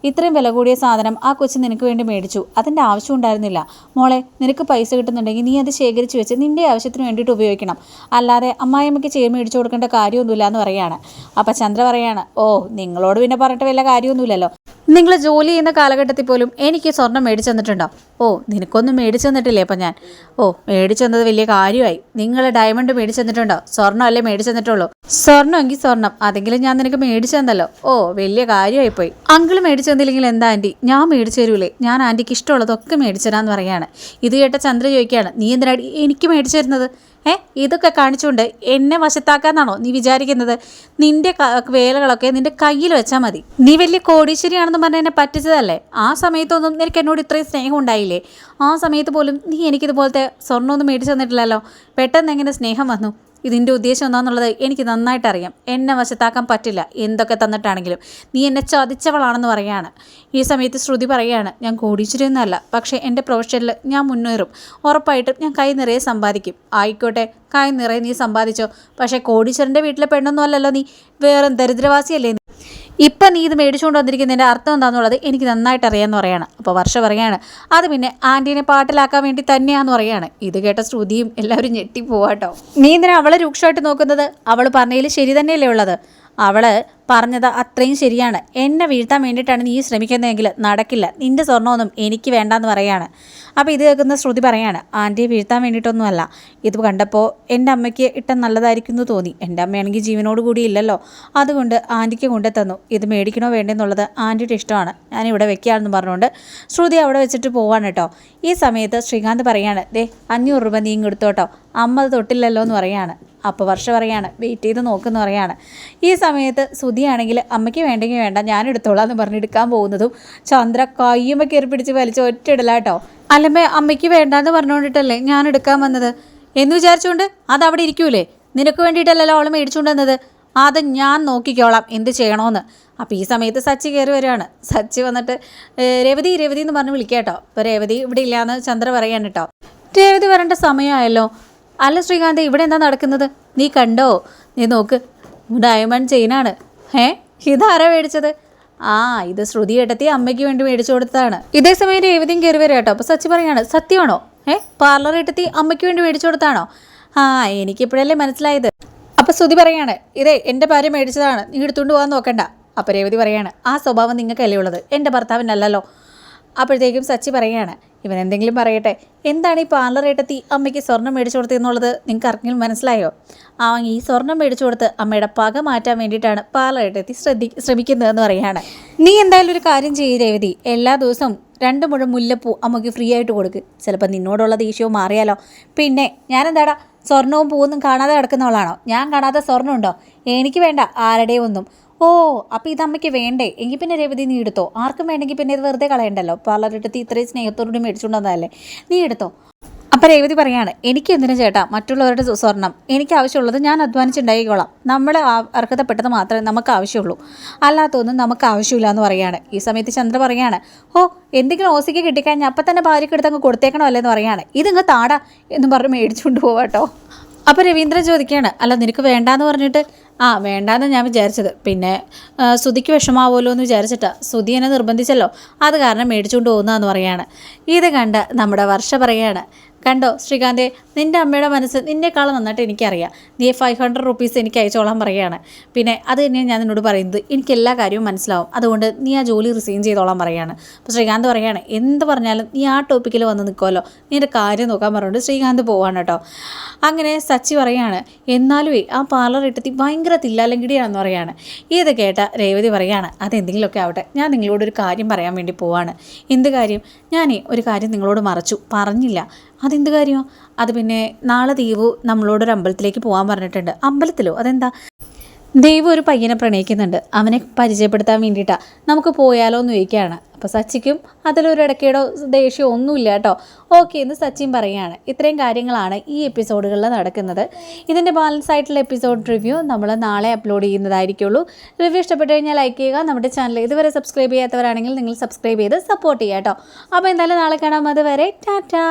ഇത്രയും വില കൂടിയ സാധനം ആ കൊച്ചു നിനക്ക് വേണ്ടി മേടിച്ചു. അതിന്റെ ആവശ്യം ഉണ്ടായിരുന്നില്ല. മോളെ നിനക്ക് പൈസ കിട്ടുന്നുണ്ടെങ്കിൽ നീ അത് ശേഖരിച്ച് വെച്ച് നിന്റെ ആവശ്യത്തിന് വേണ്ടിയിട്ട് ഉപയോഗിക്കണം. അല്ലാതെ അമ്മായിയമ്മയ്ക്ക് ചേർ മേടിച്ചു കൊടുക്കേണ്ട കാര്യമൊന്നുമില്ല എന്ന് പറയുകയാണ്. അപ്പോൾ ചന്ദ്ര പറയാണ് ഓ നിങ്ങളോട് പിന്നെ പറഞ്ഞിട്ട് വല്ല കാര്യമൊന്നുമില്ലല്ലോ. നിങ്ങൾ ജോലി ചെയ്യുന്ന കാലഘട്ടത്തിൽ പോലും എനിക്ക് സ്വർണം മേടിച്ചു തന്നിട്ടുണ്ടോ? ഓ നിനക്കൊന്നും മേടിച്ചു തന്നിട്ടില്ലേ അപ്പം ഞാൻ? ഓ മേടിച്ചു തന്നത് വലിയ കാര്യമായി. നിങ്ങൾ ഡയമണ്ട് മേടിച്ചു തന്നിട്ടുണ്ടോ? സ്വർണം അല്ലേ മേടിച്ചു തന്നിട്ടുള്ളൂ? സ്വർണമെങ്കിൽ സ്വർണം. അതെങ്കിലും ഞാൻ നിനക്ക് മേടിച്ചു തന്നല്ലോ. ഓ വലിയ കാര്യമായി പോയി അങ്കിൾ മേടിച്ചു തന്നില്ലെങ്കിൽ എന്താ ആന്റി ഞാൻ മേടിച്ചു തരൂലേ? ഞാൻ ആന്റിക്ക് ഇഷ്ടമുള്ളതൊക്കെ മേടിച്ചു തരാമെന്ന് പറയാണ്. ഇത് കേട്ട ചന്ദ്ര ചോദിക്കുകയാണ് നീ എന്തിനാടി എനിക്ക് മേടിച്ചു തരുന്നത്? ഏ ഇതൊക്കെ കാണിച്ചുകൊണ്ട് എന്നെ വശത്താക്കാന്നാണോ നീ വിചാരിക്കുന്നത്? നിന്റെ വേലകളൊക്കെ നിന്റെ കയ്യിൽ വെച്ചാൽ മതി. നീ വലിയ കോടീശ്വരിയാണെന്ന് പറഞ്ഞ് എന്നെ പറ്റിച്ചതല്ലേ? ആ സമയത്തൊന്നും നിനക്ക് എന്നോട് ഇത്രയും സ്നേഹം ഉണ്ടായില്ലേ? ആ സമയത്ത് പോലും നീ എനിക്കിതുപോലത്തെ സ്വർണമൊന്നും മേടിച്ചു തന്നിട്ടില്ലല്ലോ. പെട്ടെന്ന് എങ്ങനെ സ്നേഹം വന്നു? ഇതിന്റെ ഉദ്ദേശം എന്താണെന്നുള്ളത് എനിക്ക് നന്നായിട്ട് അറിയാം എന്നെ വശത്താക്കാൻ പറ്റില്ല. എന്തൊക്കെ തന്നിട്ടാണെങ്കിലും. നീ എന്നെ ചതിച്ചവളാണെന്ന് പറയാണ്. ഈ സമയത്ത് ശ്രുതി പറയാണ് ഞാൻ കോടീശ്വരിയൊന്നുമല്ല. പക്ഷേ എന്റെ പ്രൊഫഷനിൽ ഞാൻ മുന്നേറും. ഉറപ്പായിട്ടും ഞാൻ കൈ നിറയെ സമ്പാദിക്കും. ആയിക്കോട്ടെ. കൈ നിറയെ നീ സമ്പാദിച്ചോ. പക്ഷേ കോടീശ്വരന്റെ വീട്ടിലെ പെണ്ണൊന്നും അല്ലല്ലോ നീ. വേറെ ദരിദ്രവാസിയല്ലേ ഇപ്പം നീ ഇത് മേടിച്ചുകൊണ്ട് വന്നിരിക്കുന്നതിന്റെ അർത്ഥം എന്താണെന്നുള്ളത് എനിക്ക് നന്നായിട്ട് അറിയാമെന്ന് പറയാണ്. അപ്പോൾ വർഷ പറയാണ് അത് പിന്നെ ആന്റീനെ പാട്ടിലാക്കാൻ വേണ്ടി തന്നെയാന്ന് പറയാണ്. ഇത് കേട്ട ശ്രുതിയും എല്ലാവരും ഞെട്ടിപ്പോവാട്ടോ നീ എന്തിനാ അവളെ രൂക്ഷമായിട്ട് നോക്കുന്നത്? അവൾ പറഞ്ഞതിൽ ശരി തന്നെയല്ലേ ഉള്ളത്. അവൾ പറഞ്ഞത് അത്രയും ശരിയാണ്. എന്നെ വീഴ്ത്താൻ വേണ്ടിയിട്ടാണ് നീ ശ്രമിക്കുന്നതെങ്കിൽ നടക്കില്ല. നിന്റെ സ്വർണമൊന്നും എനിക്ക് വേണ്ടാന്ന് പറയാണ്. അപ്പോൾ ഇത് കേൾക്കുന്ന ശ്രുതി പറയാണ് ആന്റിയെ വീഴ്ത്താൻ വേണ്ടിയിട്ടൊന്നുമല്ല. ഇത് കണ്ടപ്പോൾ എന്റെ അമ്മയ്ക്ക് ഇട്ട നല്ലതായിരിക്കും എന്ന് തോന്നി. എന്റെ അമ്മയാണെങ്കിൽ ജീവനോട് കൂടി ഇല്ലല്ലോ. അതുകൊണ്ട് ആന്റിക്ക് കൊണ്ടു തന്നു. ഇത് മേടിക്കണോ വേണ്ടെന്നുള്ളത് ആന്റിയുടെ ഇഷ്ടമാണ്. ഞാൻ ഇവിടെ വെക്കുകയാണെന്ന് പറഞ്ഞുകൊണ്ട് ശ്രുതി അവിടെ വെച്ചിട്ട് പോവാണ് കേട്ടോ. ഈ സമയത്ത് ശ്രീകാന്ത് പറയാണ് ദേ അഞ്ഞൂറ് രൂപ നീ ഇങ്ങെടുത്തോട്ടോ അമ്മ അത് തൊട്ടില്ലല്ലോ എന്ന് പറയാണ്. അപ്പോൾ വർഷ പറയാണ് വെയിറ്റ് ചെയ്ത് നോക്കുന്നു പറയാണ്. ഈ സമയത്ത് സുധിയാണെങ്കിൽ അമ്മയ്ക്ക് വേണ്ടെങ്കിൽ വേണ്ട ഞാൻ എടുത്തോളാം എന്ന് പറഞ്ഞ് എടുക്കാൻ പോകുന്നതും ചന്ദ്ര കയ്യുമ്മ കയറി പിടിച്ച് വലിച്ച് ഒറ്റയിടലാട്ടോ. അല്ലമ്മേ അമ്മയ്ക്ക് വേണ്ടാന്ന് പറഞ്ഞുകൊണ്ടിട്ടല്ലേ ഞാൻ എടുക്കാൻ വന്നത്? എന്ന് വിചാരിച്ചുകൊണ്ട് അത് അവിടെ ഇരിക്കൂലേ? നിനക്ക് വേണ്ടിയിട്ടല്ലല്ലോ അവൾ മേടിച്ചുകൊണ്ട് വന്നത്? അത് ഞാൻ നോക്കിക്കോളാം എന്ത് ചെയ്യണമെന്ന് അപ്പോൾ ഈ സമയത്ത് സച്ചി കയറി വരികയാണ്. സച്ചി വന്നിട്ട് "ഏ, രേവതി രേവതി എന്ന് പറഞ്ഞ് വിളിക്കാം കേട്ടോ അപ്പോൾ രേവതി ഇവിടെ ഇല്ലയെന്ന് ചന്ദ്ര പറയാണ് കേട്ടോ. രേവതി വരേണ്ട സമയമായല്ലോ. അല്ല ശ്രീകാന്ത് ഇവിടെ എന്താ നടക്കുന്നത്? നീ കണ്ടോ? നീ നോക്ക്. ഡയമണ്ട് ചെയിനാണ്. ഏ ഇതാരാ മേടിച്ചത്? ആ ഇത് ശ്രുതി ഏട്ടത്തി അമ്മയ്ക്ക് വേണ്ടി മേടിച്ചു കൊടുത്തതാണ്. ഇതേ സമയം രേവതിയും കയറി വരാം കേട്ടോ. അപ്പോൾ സച്ചി പറയാണ് സത്യമാണോ? ഏ പാർലർ ഏട്ടത്തി അമ്മയ്ക്ക് വേണ്ടി മേടിച്ചു കൊടുത്താണോ ആ എനിക്കിപ്പോഴല്ലേ മനസ്സിലായത്. അപ്പോൾ ശ്രുതി പറയാണ് ഇതേ എന്റെ ഭാര്യ മേടിച്ചതാണ്. നീ എടുത്തുകൊണ്ട് പോകാൻ നോക്കണ്ട. അപ്പോൾ രേവതി പറയാണ് ആ സ്വഭാവം നിങ്ങൾക്കല്ലേ ഉള്ളത്? എന്റെ ഭർത്താവിനല്ലല്ലോ. അപ്പോഴത്തേക്കും സച്ചി പറയാണ് ഇവൻ എന്തെങ്കിലും പറയട്ടെ. എന്താണ് ഈ പാർലർ ഏട്ടത്തി അമ്മയ്ക്ക് സ്വർണം മേടിച്ചു കൊടുത്തതെന്നുള്ളത് നിങ്ങൾക്ക് ആർക്കെങ്കിലും മനസ്സിലായോ? ആ ഈ സ്വർണം മേടിച്ചു കൊടുത്ത് അമ്മയുടെ പക മാറ്റാൻ വേണ്ടിയിട്ടാണ് പാർലർ ഏട്ടത്തി ശ്രദ്ധി ശ്രമിക്കുന്നതെന്ന് പറയാണ് നീ എന്തായാലും ഒരു കാര്യം ചെയ്യ് രേവതി. എല്ലാ ദിവസവും രണ്ട് മുഴം മുല്ലപ്പൂ അമ്മയ്ക്ക് ഫ്രീ ആയിട്ട് കൊടുക്ക്. ചിലപ്പോൾ നിന്നോടുള്ള ദേഷ്യവും മാറിയാലോ. പിന്നെ ഞാനെന്താടാ സ്വർണവും പൂവൊന്നും കാണാതെ കിടക്കുന്നവളാണോ? ഞാൻ കാണാത്ത സ്വർണമുണ്ടോ? എനിക്ക് വേണ്ട ആരുടെയും ഒന്നും. ഓ അപ്പോൾ ഇത് അമ്മയ്ക്ക് വേണ്ടേ? എങ്കിൽ പിന്നെ രേവതി നീ എടുത്തോ. ആർക്കും വേണമെങ്കിൽ പിന്നെ ഇത് വെറുതെ കളയണ്ടല്ലോ. പാർലറിട്ട് ഇത്രയും സ്നേഹത്തോടുകൂടി മേടിച്ചുകൊണ്ടുവന്നതല്ലേ നീ എടുത്തോ. അപ്പം രേവതി പറയാണ് എനിക്ക് എന്തിനു ചേട്ടാ? മറ്റുള്ളവരുടെ സ്വ- സ്വർണം. എനിക്ക് ആവശ്യമുള്ളത് ഞാൻ അധ്വാനിച്ചുണ്ടായിക്കോളാം നമ്മൾ അർഹതപ്പെട്ടത് മാത്രമേ നമുക്ക് ആവശ്യമുള്ളൂ. അല്ലാത്തൊന്നും നമുക്ക് ആവശ്യമില്ല എന്ന് പറയാണ്. ഈ സമയത്ത് ചന്ദ്ര പറയാണ് ഓ എന്തെങ്കിലും ഓസിക്ക് കിട്ടിക്കഴിഞ്ഞാൽ അപ്പം തന്നെ ഭാര്യയ്ക്ക് എടുത്ത് അങ്ങ് കൊടുത്തേക്കണമല്ലേ എന്ന് പറയാണ്. ഇതിങ്ങ് താടാ എന്ന് പറഞ്ഞ് മേടിച്ചുകൊണ്ട് പോവാട്ടോ. അപ്പോൾ രവീന്ദ്രൻ ചോദിക്കുകയാണ് അല്ല നിനക്ക് വേണ്ടാന്ന് പറഞ്ഞിട്ട് ആ വേണ്ടാന്ന് ഞാൻ വിചാരിച്ചത്. പിന്നെ ശ്രുതിക്ക് വിഷമാവുമല്ലോ എന്ന് വിചാരിച്ചിട്ടാ ശ്രുതി എന്നെ നിർബന്ധിച്ചല്ലോ. അത് കാരണം മേടിച്ചുകൊണ്ട് പോകുന്നതെന്ന് പറയാണ്. ഇത് കണ്ട് നമ്മുടെ വർഷ പറയാണ് കണ്ടോ ശ്രീകാന്തെ നിന്റെ അമ്മയുടെ മനസ്സ് നിന്നെക്കാളും നന്നായിട്ട് എനിക്കറിയാം. നീ ഫൈവ് ഹൺഡ്രഡ് റുപ്പീസ് എനിക്ക് അയച്ചോളാൻ പറയുകയാണ്. പിന്നെ അത് തന്നെയാണ് ഞാൻ നിന്നോട് പറയുന്നത് എനിക്ക് എല്ലാ കാര്യവും മനസ്സിലാവും. അതുകൊണ്ട് നീ ആ ജോലി റിസൈൻ ചെയ്തോളാൻ പറയുകയാണ്. അപ്പോൾ ശ്രീകാന്ത് പറയുകയാണ് എന്ത് പറഞ്ഞാലും നീ ആ ടോപ്പിക്കിൽ വന്ന് നിൽക്കുമല്ലോ നിന്റെ കാര്യം നോക്കാൻ പറഞ്ഞുകൊണ്ട് ശ്രീകാന്ത് പോവാണ് കേട്ടോ. അങ്ങനെ സച്ചി പറയാണ് എന്നാലുമേ ആ പാർലർ ഇട്ടത്തി ഭയങ്കര തില്ലാലങ്കിടിയാണെന്ന് പറയാണ് ഇത് കേട്ട രേവതി പറയാണ് അതെന്തെങ്കിലുമൊക്കെ ആവട്ടെ ഞാൻ നിങ്ങളോട് ഒരു കാര്യം പറയാൻ വേണ്ടി പോവാണ്. എന്ത് കാര്യം? ഞാനേ ഒരു കാര്യം നിങ്ങളോട് മറച്ചു. പറഞ്ഞില്ല. അതെന്ത് കാര്യമോ അത് പിന്നെ നാളെ ദീപു നമ്മളോടൊരു അമ്പലത്തിലേക്ക് പോകാൻ പറഞ്ഞിട്ടുണ്ട്. അമ്പലത്തിലോ? അതെന്താ? ദൈവം ഒരു പയ്യനെ പ്രണയിക്കുന്നുണ്ട്. അവനെ പരിചയപ്പെടുത്താൻ വേണ്ടിയിട്ടാണ് നമുക്ക് പോയാലോ എന്ന് ചോദിക്കുകയാണ്. അപ്പോൾ സച്ചിക്കും അതിലൊരു ഇടയ്ക്കേടോ ദേഷ്യമോ ഒന്നുമില്ല കേട്ടോ. ഓക്കെ എന്ന് സച്ചിൻ പറയുകയാണ്. ഇത്രയും കാര്യങ്ങളാണ് ഈ എപ്പിസോഡുകളിൽ നടക്കുന്നത്. ഇതിന്റെ ബാലൻസ് ആയിട്ടുള്ള എപ്പിസോഡ് റിവ്യൂ നമ്മൾ നാളെ അപ്ലോഡ് ചെയ്യുന്നതായിരിക്കുള്ളൂ. റിവ്യൂ ഇഷ്ടപ്പെട്ട് കഴിഞ്ഞാൽ ലൈക്ക് ചെയ്യുക. നമ്മുടെ ചാനൽ ഇതുവരെ സബ്സ്ക്രൈബ് ചെയ്യാത്തവരാണെങ്കിൽ നിങ്ങൾ സബ്സ്ക്രൈബ് ചെയ്ത് സപ്പോർട്ട് ചെയ്യുക കേട്ടോ. അപ്പോൾ എന്തായാലും നാളെ കാണാം അതുവരെ. ടാറ്റാ.